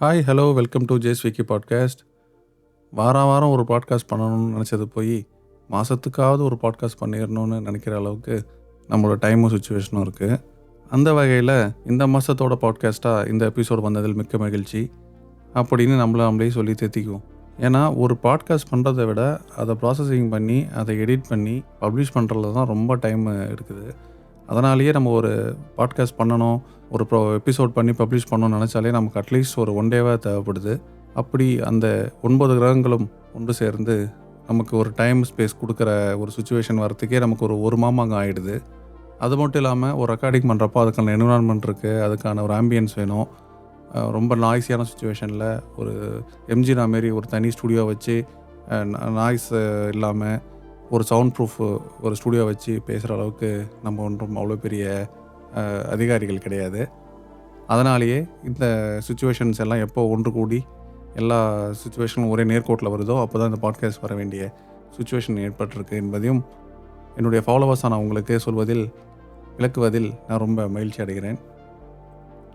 Hi hello welcome to Jess Vicky podcast வாரம் வாரம் ஒரு பாட்காஸ்ட் பண்ணணும்னு நினச்சது போய் மாதத்துக்காவது ஒரு பாட்காஸ்ட் பண்ணிடணும்னு நினைக்கிற அளவுக்கு நம்மளோட டைமும் சுச்சுவேஷனும் இருக்குது அந்த வகையில் இந்த மாதத்தோட பாட்காஸ்ட்டாக இந்த எபிசோடு வந்ததில் மிக்க மகிழ்ச்சி. அப்படின்னு நம்மள நம்மளே சொல்லி தேத்திக்குவோம். ஏன்னா ஒரு பாட்காஸ்ட் பண்ணுறதை விட அதை ப்ராசஸிங் பண்ணி அதை எடிட் பண்ணி பப்ளிஷ் பண்ணுறதுல தான் ரொம்ப டைம் எடுக்குது அதனாலேயே நம்ம ஒரு பாட்காஸ்ட் பண்ணணும் ஒரு ப்ரோ எபிசோட் பண்ணி பப்ளிஷ் பண்ணணும்னு நினச்சாலே நமக்கு அட்லீஸ்ட் ஒரு ஒன் டேவாக தேவைப்படுது. அப்படி அந்த ஒன்பது கிரகங்களும் ஒன்று சேர்ந்து நமக்கு ஒரு டைம் ஸ்பேஸ் கொடுக்குற ஒரு சுச்சுவேஷன் வரத்துக்கே நமக்கு ஒரு ஒரு மாமாங்க ஆகிடுது அது மட்டும் இல்லாமல் ஒரு ரெக்கார்டிங் பண்ணுறப்போ அதுக்கான என்விரான்மெண்ட் இருக்குது அதுக்கான ஒரு ஆம்பியன்ஸ் வேணும். ரொம்ப நாய்ஸியான சுச்சுவேஷனில் ஒரு எம்ஜினா மாரி ஒரு தனி ஸ்டுடியோ வச்சு நாய்ஸ் இல்லாமல் ஒரு சவுண்ட் ப்ரூஃப் ஒரு ஸ்டுடியோ வச்சு பேசுகிற அளவுக்கு நம்ம ஒன்றும் அவ்வளோ பெரிய அதிகாரிகள் கிடையாது. அதனாலேயே இந்த சுச்சுவேஷன்ஸ் எல்லாம் எப்போ ஒன்று கூடி எல்லா சுச்சுவேஷனும் ஒரே நேர்கோட்டில் வருதோ அப்போ தான் இந்த பாட்காஸ்ட் வர வேண்டிய சுச்சுவேஷன் ஏற்பட்டிருக்கு என்பதையும் என்னுடைய ஃபாலோவர்ஸான உங்களுக்கு சொல்வதில் விளக்குவதில் நான் ரொம்ப மகிழ்ச்சி அடைகிறேன்.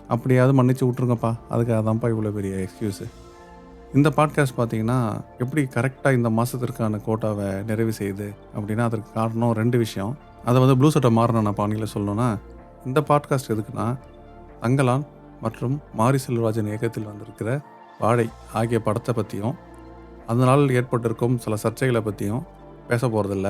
அப்படியாவது மன்னிச்சு விட்ருங்கப்பா அதுக்காக தான்ப்பா இவ்வளோ பெரிய எக்ஸ்கியூஸு இந்த பாட்காஸ்ட் பார்த்தீங்கன்னா எப்படி கரெக்டாக இந்த மாதத்திற்கான கோட்டாவை நிறைவு செய்யுது அப்படின்னா அதற்கு காரணம் ரெண்டு விஷயம். அதை வந்து ப்ளூ சட்டை மாறின நான் பாணியில் சொல்லணும்னா இந்த பாட்காஸ்ட் எதுக்குன்னா தங்கலான் மற்றும் மாரி செல்வராஜன் இயக்கத்தில் வந்திருக்கிற வாழை ஆகிய படத்தை பற்றியும் அதனால் ஏற்பட்டிருக்கும் சில சர்ச்சைகளை பற்றியும் பேச போகிறதில்ல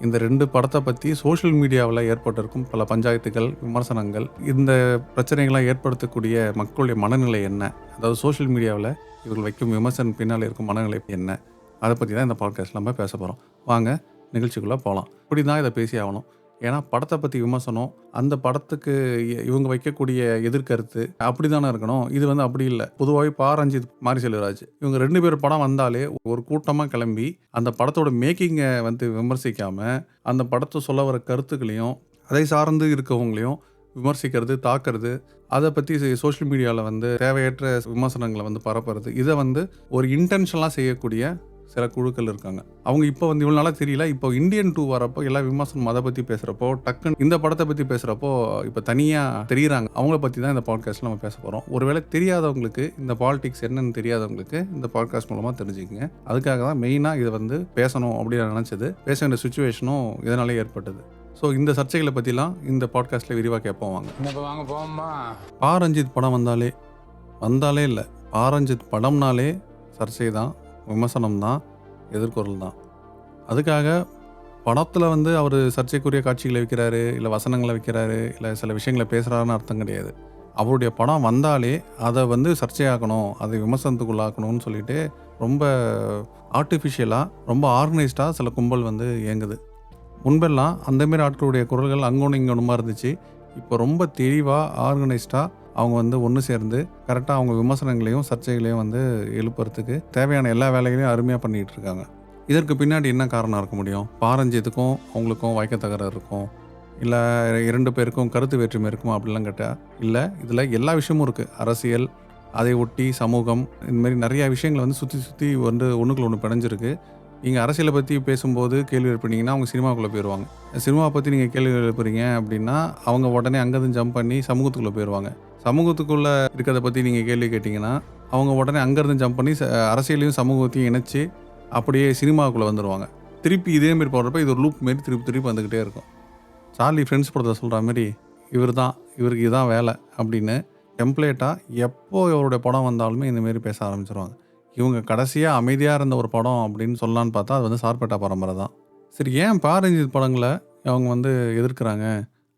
இந்த ரெண்டு படத்தை பற்றி சோஷியல் மீடியாவில் ஏற்பட்டிருக்கும் பல பஞ்சாயத்துகள் விமர்சனங்கள் இந்த பிரச்சனைகளாக ஏற்படுத்தக்கூடிய மக்களுடைய மனநிலை என்ன? அதாவது சோஷியல் மீடியாவில் இவர்கள் வைக்கும் விமர்சனம் பின்னால் இருக்கும் மனநிலை என்ன? அதை பற்றி தான் இந்த பாட்காஸ்ட் நம்ம பேச போகிறோம் வாங்க நிகழ்ச்சிக்குள்ளே போகலாம். இப்படி தான் இதை பேசி ஆகணும். ஏன்னா படத்தை பற்றி விமர்சனம் அந்த படத்துக்கு இ- இவங்க வைக்கக்கூடிய எதிர்கருத்து அப்படி தானே இருக்கணும். இது வந்து அப்படி இல்லை. பொதுவாகவே பாரஞ்சித் மாரி செல்வராஜ் இவங்க ரெண்டு பேர் படம் வந்தாலே ஒரு கூட்டமாக கிளம்பி அந்த படத்தோட மேக்கிங்கை வந்து விமர்சிக்காமல் அந்த படத்தை சொல்ல வர கருத்துக்களையும் அதை சார்ந்து இருக்கவங்களையும் விமர்சிக்கிறது தாக்குறது அதை பற்றி சோஷியல் மீடியாவில் வந்து தேவையற்ற விமர்சனங்களை வந்து பரப்புறது இதை வந்து ஒரு இன்டென்ஷனலாக செய்யக்கூடிய சில குழுக்கள் இருக்காங்க. அவங்க இப்போ வந்து இவ்வளோ நாளாக தெரியல. இப்போ இந்தியன் டூ வரப்போ எல்லா விமர்சனம் அதை பற்றி பேசுகிறப்போ டக்குன்னு இந்த படத்தை பற்றி பேசுகிறப்போ இப்போ தனியாக தெரியுறாங்க. அவங்கள பற்றி தான் இந்த பாட்காஸ்ட்டில் நம்ம பேச போகிறோம் ஒருவேளை தெரியாதவங்களுக்கு இந்த பாலிடிக்ஸ் என்னன்னு தெரியாதவங்களுக்கு இந்த பாட்காஸ்ட் மூலமாக தெரிஞ்சுக்கங்க. அதுக்காக தான் மெயினாக இதை வந்து பேசணும் அப்படின்னு நான் நினச்சது. பேச வேண்டிய சுச்சுவேஷனும் இதனாலே ஏற்பட்டது. ஸோ இந்த சர்ச்சைகளை பற்றிலாம் இந்த பாட்காஸ்ட்டில் விரிவாக கேட்போம் வாங்க. வாங்க போவோமா பாரஞ்சித் படம் வந்தாலே வந்தாலே இல்லை. பாரஞ்சித் படம்னாலே சர்ச்சை தான் விமர்சனம் தான் எதிர்குரல் தான் அதுக்காக படத்தில் வந்து அவர் சர்ச்சைக்குரிய காட்சிகளை வைக்கிறாரு இல்லை வசனங்களை வைக்கிறாரு இல்லை சில விஷயங்களை பேசுகிறாருன்னு அர்த்தம் கிடையாது. அவருடைய படம் வந்தாலே அதை வந்து சர்ச்சையாக்கணும் அதை விமர்சனத்துக்குள்ளாக்கணும்னு சொல்லிட்டு ரொம்ப ஆர்டிஃபிஷியலாக ரொம்ப ஆர்கனைஸ்டாக சில கும்பல் வந்து இயங்குது. முன்பெல்லாம் அந்தமாரி ஆட்களுடைய குரல்கள் அங்கொன்று இங்கொன்றுமா இருந்துச்சு. இப்போ ரொம்ப தெளிவாக ஆர்கனைஸ்டாக அவங்க வந்து ஒன்று சேர்ந்து கரெக்டாக அவங்க விமர்சனங்களையும் சர்ச்சைகளையும் வந்து எழுப்புறதுக்கு தேவையான எல்லா வேலைகளையும் அருமையாக பண்ணிகிட்டு இருக்காங்க. இதற்கு பின்னாடி என்ன காரணம் இருக்க முடியும்? பாரஞ்சியத்துக்கும் அவங்களுக்கும் வைக்க தகராறு இருக்கும். இல்லை இரண்டு பேருக்கும் கருத்து வேற்றுமை இருக்குமா அப்படிலாம் கேட்டால் இல்லை. இதில் எல்லா விஷயமும் இருக்குது அரசியல் அதை ஒட்டி சமூகம் இந்த மாதிரி நிறையா விஷயங்கள் வந்து சுற்றி சுற்றி வந்து ஒன்றுக்குள்ள ஒன்று பிணைஞ்சிருக்கு. நீங்கள் அரசியலை பற்றி பேசும்போது கேள்வி எழுப்பினீங்கன்னா அவங்க சினிமாக்குள்ளே போயிடுவாங்க சினிமாவை பற்றி நீங்கள் கேள்வி எழுப்புறீங்க அப்படின்னா அவங்க உடனே அங்கேருந்து ஜம்ப் பண்ணி சமூகத்துக்குள்ளே போயிடுவாங்க சமூகத்துக்குள்ளே இருக்கிறத பற்றி நீங்கள் கேள்வி கேட்டிங்கன்னா அவங்க உடனே அங்கேருந்து ஜம்ப் பண்ணி அரசியலையும் சமூகத்தையும் இணைச்சி அப்படியே சினிமாவுக்குள்ளே வந்துடுவாங்க திருப்பி இதே மாதிரி போடுறப்ப இது ஒரு லூப் மாரி திருப்பி திருப்பி வந்துக்கிட்டே இருக்கும். சார்லி ஃப்ரெண்ட்ஸ் படத்தில் சொல்கிற மாதிரி இவர் தான் இவருக்கு இதுதான் வேலை அப்படின்னு டெம்ப்ளேட்டாக எப்போ இவருடைய படம் வந்தாலுமே இந்தமாரி பேச ஆரம்பிச்சிருவாங்க. இவங்க கடைசியாக அமைதியாக இருந்த ஒரு படம் அப்படின்னு சொல்லலான்னு பார்த்தா அது வந்து சார்பேட்டா பரம்பரை தான். சரி ஏன் பாரஞ்சித் படங்களை அவங்க வந்து எதிர்க்கிறாங்க?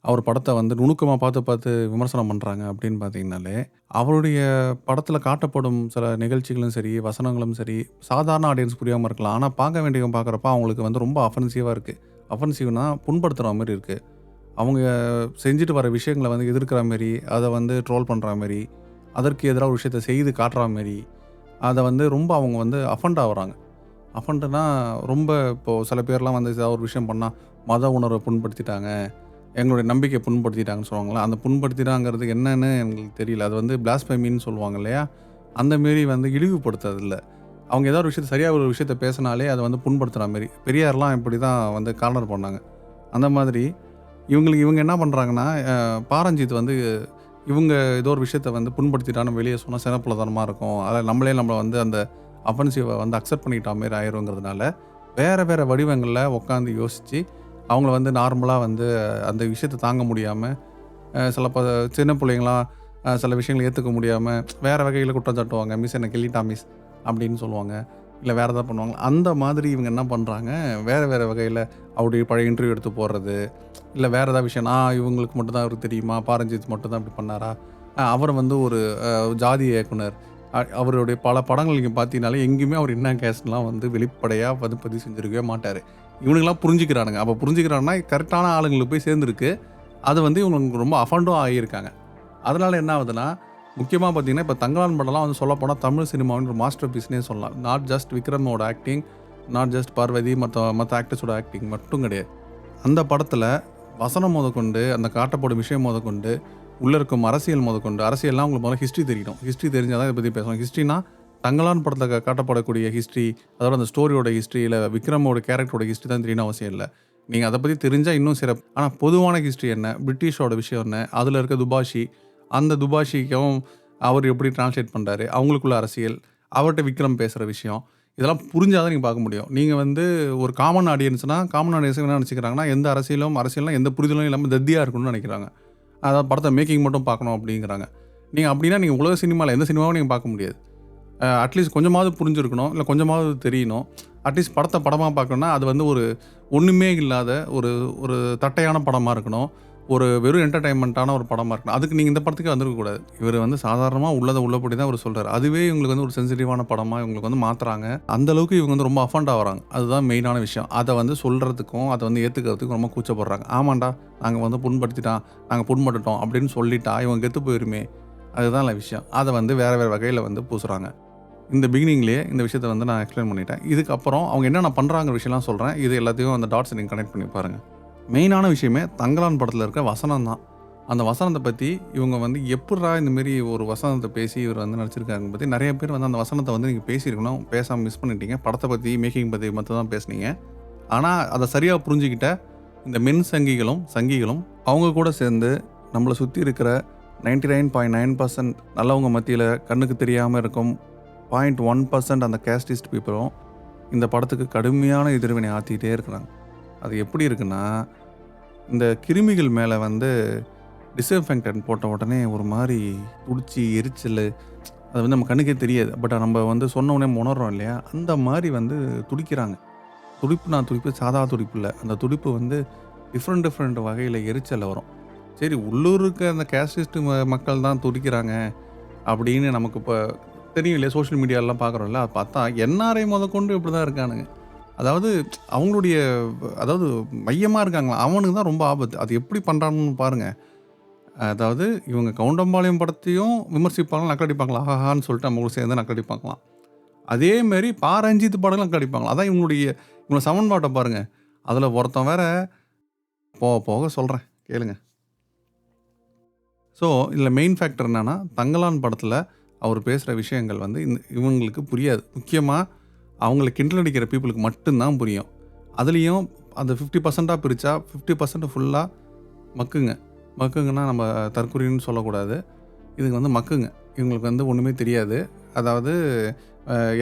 அவர் படத்தை வந்து நுணுக்கமாக பார்த்து பார்த்து விமர்சனம் பண்ணுறாங்க அப்படின்னு பார்த்தீங்கனாலே அவருடைய படத்தில் காட்டப்படும் சில நிகழ்ச்சிகளும் சரி வசனங்களும் சரி சாதாரண ஆடியன்ஸ் புரியாமல் இருக்கலாம். ஆனால் பார்க்க வேண்டியவங்க பார்க்குறப்ப அவங்களுக்கு வந்து ரொம்ப அஃபென்சிவாக இருக்குது அஃபென்சிவ்னா புண்படுத்துகிற மாதிரி இருக்குது அவங்க செஞ்சுட்டு வர விஷயங்களை வந்து எதிர்க்கிற மாரி அதை வந்து ட்ரோல் பண்ணுற மாதிரி அதற்கு எதிராக ஒரு விஷயத்தை செய்து காட்டுற மாரி அதை வந்து ரொம்ப அவங்க வந்து அஃபண்ட் ஆகுறாங்க. அஃபண்ட்னா ரொம்ப இப்போது சில பேர்லாம் வந்து ஏதாவது ஒரு விஷயம் பண்ணால் மத உணர்வை புண்படுத்திட்டாங்க. எங்களுடைய நம்பிக்கை புண்படுத்திட்டாங்கன்னு சொல்லுவாங்களா அந்த புண்படுத்திட்டாங்கிறது என்னன்னு எங்களுக்கு தெரியல. அது வந்து பிளாஸ்பைமின்னு சொல்லுவாங்க இல்லையா? அந்த மாரி வந்து இழிவுபடுத்துறதில்ல. அவங்க ஏதாவது ஒரு விஷயத்தை சரியாக ஒரு விஷயத்த பேசினாலே அதை வந்து புண்படுத்துகிற மாரி. பெரியார்லாம் இப்படி தான் வந்து கார்னர் பண்ணாங்க. அந்த மாதிரி இவங்களுக்கு இவங்க என்ன பண்ணுறாங்கன்னா பாரஞ்சித் வந்து இவங்க ஏதோ ஒரு விஷயத்த வந்து புண்படுத்திட்டான்னு வெளியே சொன்னால் சிறப்புலதனமாக இருக்கும். அதில் நம்மளே நம்மளை வந்து அந்த அஃபென்சிவை வந்து அக்செப்ட் பண்ணிக்கிட்ட மாரி ஆயிருங்கிறதுனால வேறு வேறு வடிவங்களில் உட்காந்து யோசித்து அவங்கள வந்து நார்மலாக வந்து அந்த விஷயத்தை தாங்க முடியாமல் சில ப சின்ன பிள்ளைங்களாம் சில விஷயங்களை ஏற்றுக்க முடியாமல் வேறு வகையில் குற்றம் சாட்டுவாங்க. மிஸ் என்ன கிள்ளிட்டா மிஸ் அப்படின்னு சொல்லுவாங்க. இல்லை வேறு எதாவது பண்ணுவாங்க. அந்த மாதிரி இவங்க என்ன பண்ணுறாங்க வேறு வேறு வகையில் அப்படி பழைய இன்டர்வியூ எடுத்து போடுறது. இல்லை வேறு ஏதாவது விஷயம். நான் இவங்களுக்கு மட்டும்தான் அவருக்கு தெரியுமா? பாரஞ்சித் மட்டும்தான் இப்படி பண்ணாரா? அவர் வந்து ஒரு ஜாதி இயக்குனர் அவருடைய பல படங்கள் நீங்கள் பார்த்தீங்கனாலே எங்கேயுமே அவர் என்ன கேஸ்லாம் வந்து வெளிப்படையாக வந்து பதிவு செஞ்சுருக்கவே மாட்டார். இவனுங்களாம் புரிஞ்சுக்கிறானுங்க. அப்போ புரிஞ்சுக்கிறான்னா கரெக்டான ஆளுங்களுக்கு போய் சேர்ந்துருக்கு. அது வந்து இவங்களுக்கு ரொம்ப அஃபண்டும் ஆகியிருக்காங்க. அதனால் என்ன ஆகுதுன்னா முக்கியமாக பார்த்தீங்கன்னா இப்போ தங்கலான் படம்லாம் வந்து சொல்ல போனால் தமிழ் சினிமாவின் ஒரு மாஸ்டர் பீஸ்னே சொல்லலாம். நாட் ஜஸ்ட் விக்ரமோட ஆக்டிங் நாட் ஜஸ்ட் பார்வதி மற்ற மற்ற ஆக்டர்ஸோட ஆக்டிங் மட்டும் கிடையாது. அந்த படத்தில் வசனம் முதற்கொண்டு அந்த காட்டப்படும் விஷயம் முதற்கொண்டு உள்ளே இருக்கும் அரசியல் முதற்கொண்டு அரசியல்லாம் உங்களுக்கு முதல்ல ஹிஸ்ட்ரி தெரியணும் ஹிஸ்ட்ரி தெரிஞ்சால் தான் இதை பற்றி பேசணும். ஹிஸ்ட்ரினா தங்களான் படத்தில் காட்டப்படக்கூடிய ஹிஸ்ட்ரி அதோட அந்த ஸ்டோரியோட ஹிஸ்ட்ரி இல்லை விக்ரமோட கேரக்டரோட ஹிஸ்ட்ரி தான் தெரியணும் அவசியம் இல்லை. நீங்கள் அதை பற்றி தெரிஞ்சால் இன்னும் சிறப்பு. ஆனால் பொதுவான ஹிஸ்ட்ரி என்ன? பிரிட்டிஷோட விஷயம் என்ன? அதில் இருக்க துபாஷி அந்த துபாஷிக்கும் அவர் எப்படி டிரான்ஸ்லேட் பண்ணுறாரு அவங்களுக்குள்ள அரசியல் அவர்கிட்ட விக்ரம் பேசுகிற விஷயம் இதெல்லாம் புரிஞ்சால் தான் நீங்கள் பார்க்க முடியும். நீங்கள் வந்து ஒரு காமன் ஆடியன்ஸ்னால் காமன் ஆடியன்ஸ் என்ன நினச்சிக்கிறாங்கன்னா எந்த அரசியலும் அரசியலும் எந்த புரிதலும் இல்லாமல் தத்தியாக இருக்கணும்னு நினைக்கிறாங்க. அதாவது படத்தை மேக்கிங் மட்டும் பார்க்கணும் அப்படிங்கிறாங்க. நீங்கள் அப்படின்னா நீங்கள் உலக சினிமாவில் எந்த சினிமாவும் நீங்கள் பார்க்க முடியாது. அட்லீஸ்ட் கொஞ்சமாவது புரிஞ்சுருக்கணும் இல்லை கொஞ்சமாவது தெரியணும். அட்லீஸ்ட் படத்தை படமாக பார்க்கணுன்னா அது வந்து ஒரு ஒன்றுமே இல்லாத ஒரு ஒரு தட்டையான படமாக இருக்கணும். ஒரு வெறும் என்டர்டைன்மெண்ட்டான ஒரு படமாக இருக்கணும். அதுக்கு நீங்கள் இந்த படத்துக்கு வந்துருக்கக்கூடாது இவர் வந்து சாதாரணமாக உள்ளதை உள்ளபடி தான் அவர் சொல்கிறார் அதுவே இவங்களுக்கு வந்து ஒரு சென்சிட்டிவான படமாக இவங்களுக்கு வந்து மாற்றுறாங்க அந்த அளவுக்கு இவங்க வந்து ரொம்ப அஃபண்ட் ஆகிறாங்க. அதுதான் மெயினான விஷயம். அதை வந்து சொல்கிறதுக்கும் அதை வந்து ஏற்றுக்கிறதுக்கும் ரொம்ப கூச்சப்படுறாங்க. ஆமாண்டா நாங்கள் வந்து புண்படுத்திட்டான் நாங்கள் புண்பட்டுட்டோம் அப்படின்னு சொல்லிட்டா இவங்க கெத்து போயிருமே. அதுதான் விஷயம். அதை வந்து வேறு வேறு வகையில் வந்து பூசுகிறாங்க இந்த பிகினிங்லேயே இந்த விஷயத்த வந்து நான் எக்ஸ்பிளைன் பண்ணிட்டேன். இதுக்கப்புறம் அவங்க என்னென்ன பண்ணுறாங்க விஷயம்லாம் சொல்கிறேன் இது எல்லாத்தையும் அந்த டாட்ஸ் நீங்கள் கனெக்ட் பண்ணி பாருங்கள் மெயினான விஷயமே தங்கலான் படத்தில் இருக்க வசனம் தான் அந்த வசனத்தை பற்றி இவங்க வந்து எப்படா இந்தமாரி ஒரு வசனத்தை பேசி இவர் வந்து நடிச்சிருக்காங்க பற்றி நிறைய பேர் வந்து அந்த வசனத்தை வந்து நீங்கள் பேசியிருக்கணும் பேசாமல் மிஸ் பண்ணிட்டீங்க. படத்தை பற்றி மேக்கிங் பற்றி மட்டும் தான் பேசுனீங்க. ஆனால் அதை சரியாக புரிஞ்சுக்கிட்ட இந்த மென் சங்கிகளும் சங்கிகளும் அவங்க கூட சேர்ந்து நம்மளை சுற்றி இருக்கிற ninety nine point nine percent நல்லவங்க மத்தியில் கண்ணுக்கு தெரியாமல் இருக்கும் பாயிண்ட் ஒன் பர்சன்ட் அந்த கேஸ்டிஸ்ட் பீப்புளும் இந்த படத்துக்கு கடுமையான எதிர்வினை ஆற்றிக்கிட்டே இருக்கிறாங்க. அது எப்படி இருக்குன்னா இந்த கிருமிகள் மேலே வந்து டிஸ்இன்ஃபெக்டன் போட்ட உடனே ஒரு மாதிரி துடிச்சி எரிச்சல் அது வந்து நம்ம கண்ணுக்கே தெரியாது. பட் நம்ம வந்து சொன்ன உடனே உணர்றோம் இல்லையா? அந்த மாதிரி வந்து துடிக்கிறாங்க. துடிப்பு நான் துடிப்பு சாதா துடிப்பு இல்லை. அந்த துடிப்பு வந்து டிஃப்ரெண்ட் டிஃப்ரெண்ட் வகையில் எரிச்சல் வரும். சரி உள்ளூருக்கு அந்த கேஸ்டிஸ்ட் மக்கள் தான் துடிக்கிறாங்க அப்படின்னு நமக்கு இப்போ தெரியும் இல்லையா? சோஷியல் மீடியாலெலாம் பார்க்குறோம்ல அது பார்த்தா என்ஆர்ஐ முதற்கொண்டு இப்படி தான் இருக்கானுங்க. அதாவது அவங்களுடைய அதாவது மையமாக இருக்காங்களா? அவனுக்கு தான் ரொம்ப ஆபத்து. அது எப்படி பண்ணுறான்னு பாருங்கள் அதாவது இவங்க கவுண்டம்பாளையம் படத்தையும் விமர்சிப்பாங்களாம் நக்கடிப்பாங்களா ஆஹான்னு சொல்லிட்டு அவங்களும் சேர்ந்து நக்கடிப்பாங்களாம் அதேமாரி மாதிரி பாரஞ்சித் படங்களும் நக்கடிப்பாங்களா அதான் இவங்களுடைய இவங்க சமன்பாட்டை பாருங்கள் அதில் ஒருத்தன் வேற போக போக சொல்கிறேன் கேளுங்க. ஸோ இதில் மெயின் ஃபேக்டர் என்னென்னா தங்கலான் படத்தில் அவர் பேசுகிற விஷயங்கள் வந்து இந்த இவங்களுக்கு புரியாது. முக்கியமாக அவங்கள கிண்டல் அடிக்கிற பீப்புளுக்கு மட்டும்தான் புரியும். அதுலேயும் அந்த ஃபிஃப்டி பர்சண்ட்டாக பிரித்தா ஃபிஃப்டி பர்சன்ட் ஃபுல்லாக மக்குங்க. மக்குங்கன்னா நம்ம தற்குறின்னு சொல்லக்கூடாது. இதுக்கு வந்து மக்குங்க. இவங்களுக்கு வந்து ஒன்றுமே தெரியாது. அதாவது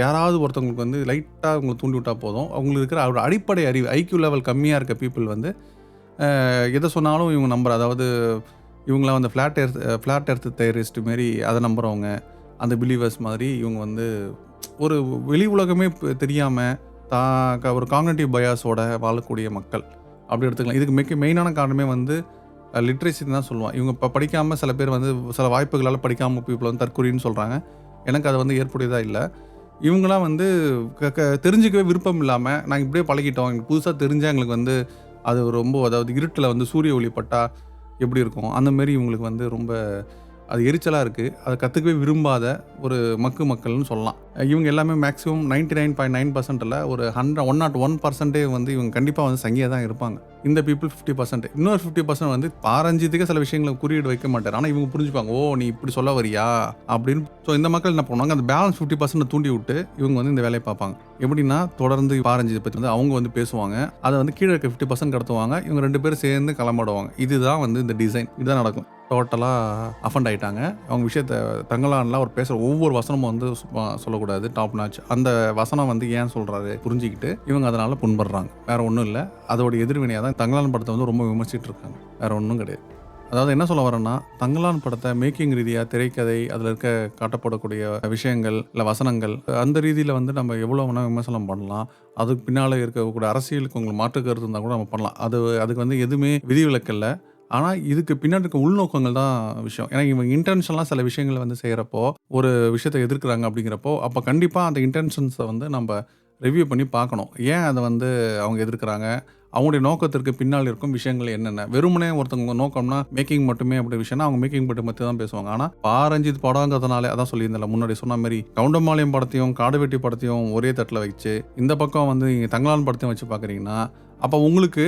யாராவது ஒருத்தவங்களுக்கு வந்து லைட்டாக அவங்களை தூண்டி விட்டால் போதும். அவங்களுக்கு இருக்கிற அவரோட அடிப்படை அறிவு ஐக்யூ லெவல் கம்மியாக இருக்க பீப்புள் வந்து எதை சொன்னாலும் இவங்க நம்புற அதாவது இவங்கள வந்து flat earth flat earth theorist மாரி அதை நம்புகிறவங்க அந்த பிலீவர்ஸ் மாதிரி இவங்க வந்து ஒரு வெளி உலகமே தெரியாமல் தா க- ஒரு காக்னேட்டிவ் பயாஸோட வாழக்கூடிய மக்கள். அப்படி எடுத்துக்கலாம். இதுக்கு மிக மெயினான காரணமே வந்து லிட்ரேசி தான் சொல்லுவான் இவங்க இப்போ படிக்காமல் சில பேர் வந்து சில வாய்ப்புகளால் படிக்காமல் பீப்புள் வந்து தற்கொலைன்னு சொல்கிறாங்க எனக்கு அது வந்து ஏற்புடையதாக இல்லை. இவங்களாம் வந்து க க தெரிஞ்சுக்கவே விருப்பம் இல்லாமல் நாங்கள் இப்படியே பழகிட்டோம். எங்களுக்கு புதுசாக தெரிஞ்சால் எங்களுக்கு வந்து அது ரொம்ப அதாவது இருட்டில் வந்து சூரிய ஒளி எப்படி இருக்கும்? அந்தமாரி இவங்களுக்கு வந்து ரொம்ப அது எரிச்சலாக இருக்குது அதை கற்றுக்கவே விரும்பாத ஒரு மக்கு மக்கள்னு சொல்லலாம். இவங்க எல்லாமே maximum ninety nine point nine பர்சன்ட்டில் ஒரு ஹண்ட்ரட் ஒன் நாட் ஒன் பர்சன்டே வந்து இவங்க கண்டிப்பாக வந்து சங்கியாக தான் இருப்பாங்க. இந்த பீப்புள் ஃபிஃப்டி பர்சன்ட் இன்னொரு ஃபிஃப்டி பர்சன்ட் வந்து பாரஞ்சித்துக்கே சில விஷயங்களை குறியீடு வைக்க மாட்டார். ஆனால் இவங்க புரிஞ்சுப்பாங்க ஓ நீ இப்படி சொல்ல வரியா? அப்படின்னு. ஸோ இந்த மக்கள் என்ன பண்ணுவாங்க அந்த பேலன்ஸ் ஃபிஃப்டி பர்சன்ட் தூண்டி விட்டு இவங்க வந்து இந்த வேலையை பார்ப்பாங்க. எப்படின்னா தொடர்ந்து பாரஞ்சித்தை பற்றி வந்து அவங்க வந்து பேசுவாங்க. அதை வந்து கீழே இருக்க ஃபிஃப்டி பர்சன்ட் கடத்துவாங்க. இவங்க ரெண்டு பேரும் சேர்ந்து கிளம்பிடுவாங்க இதுதான் வந்து இந்த டிசைன் இதுதான் நடக்கும். டோட்டலாக அஃபண்ட் ஆகிட்டாங்க அவங்க விஷயத்த தங்கலான்லாம் அவர் பேசுகிற ஒவ்வொரு வசனமும் வந்து சொல்லக்கூடாது டாப் நாச் அந்த வசனம் வந்து ஏன் சொல்கிறாரு புரிஞ்சுக்கிட்டு இவங்க அதனால் புண்படுறாங்க. வேறு ஒன்றும் இல்லை. அதோட எதிர்வினையாக தான் தங்கலான் படத்தை வந்து ரொம்ப விமர்சிட்டு இருக்காங்க. வேறு ஒன்றும் கிடையாது. அதாவது என்ன சொல்ல வரேன்னா தங்கலான் படத்தை மேக்கிங் ரீதியாக திரைக்கதை அதில் இருக்க காட்டப்படக்கூடிய விஷயங்கள் இல்லை வசனங்கள் அந்த ரீதியில் வந்து நம்ம எவ்வளோ வேணால் விமர்சனம் பண்ணலாம். அதுக்கு பின்னால் இருக்கக்கூடிய அரசியலுக்கு உங்களுக்கு மாற்று கருத்து இருந்தால் கூட நம்ம பண்ணலாம். அது அதுக்கு வந்து எதுவுமே விதிவிலக்கில்லை ஆனால் இதுக்கு பின்னாடி இருக்க உள்நோக்கங்கள் தான் விஷயம். ஏன்னா இவங்க இன்டென்ஷன்லாம் சில விஷயங்களை வந்து செய்கிறப்போ ஒரு விஷயத்தை எதிர்க்கிறாங்க அப்படிங்கிறப்போ அப்போ கண்டிப்பாக அந்த இன்டென்ஷன்ஸை வந்து நம்ம ரிவ்யூ பண்ணி பார்க்கணும். ஏன் அதை வந்து அவங்க எதிர்க்கிறாங்க? அவங்களுடைய நோக்கத்திற்கு பின்னால் இருக்கும் விஷயங்கள் என்னென்ன? வெறுமனே ஒருத்தவங்க நோக்கம்னா மேக்கிங் மட்டுமே அப்படி விஷயம்னா அவங்க மேக்கிங் பட்டு மட்டும் தான் பேசுவாங்க. ஆனால் பாரஞ்சித் படங்கிறதுனாலே அதான் சொல்லியிருந்தல முன்னாடி சொன்ன மாதிரி கவுண்டமாலயம் படத்தையும் காடுவெட்டி படத்தையும் ஒரே தட்டில் வச்சு இந்த பக்கம் வந்து நீங்கள் தங்களான் படத்தையும் வச்சு பார்க்குறீங்கன்னா அப்போ உங்களுக்கு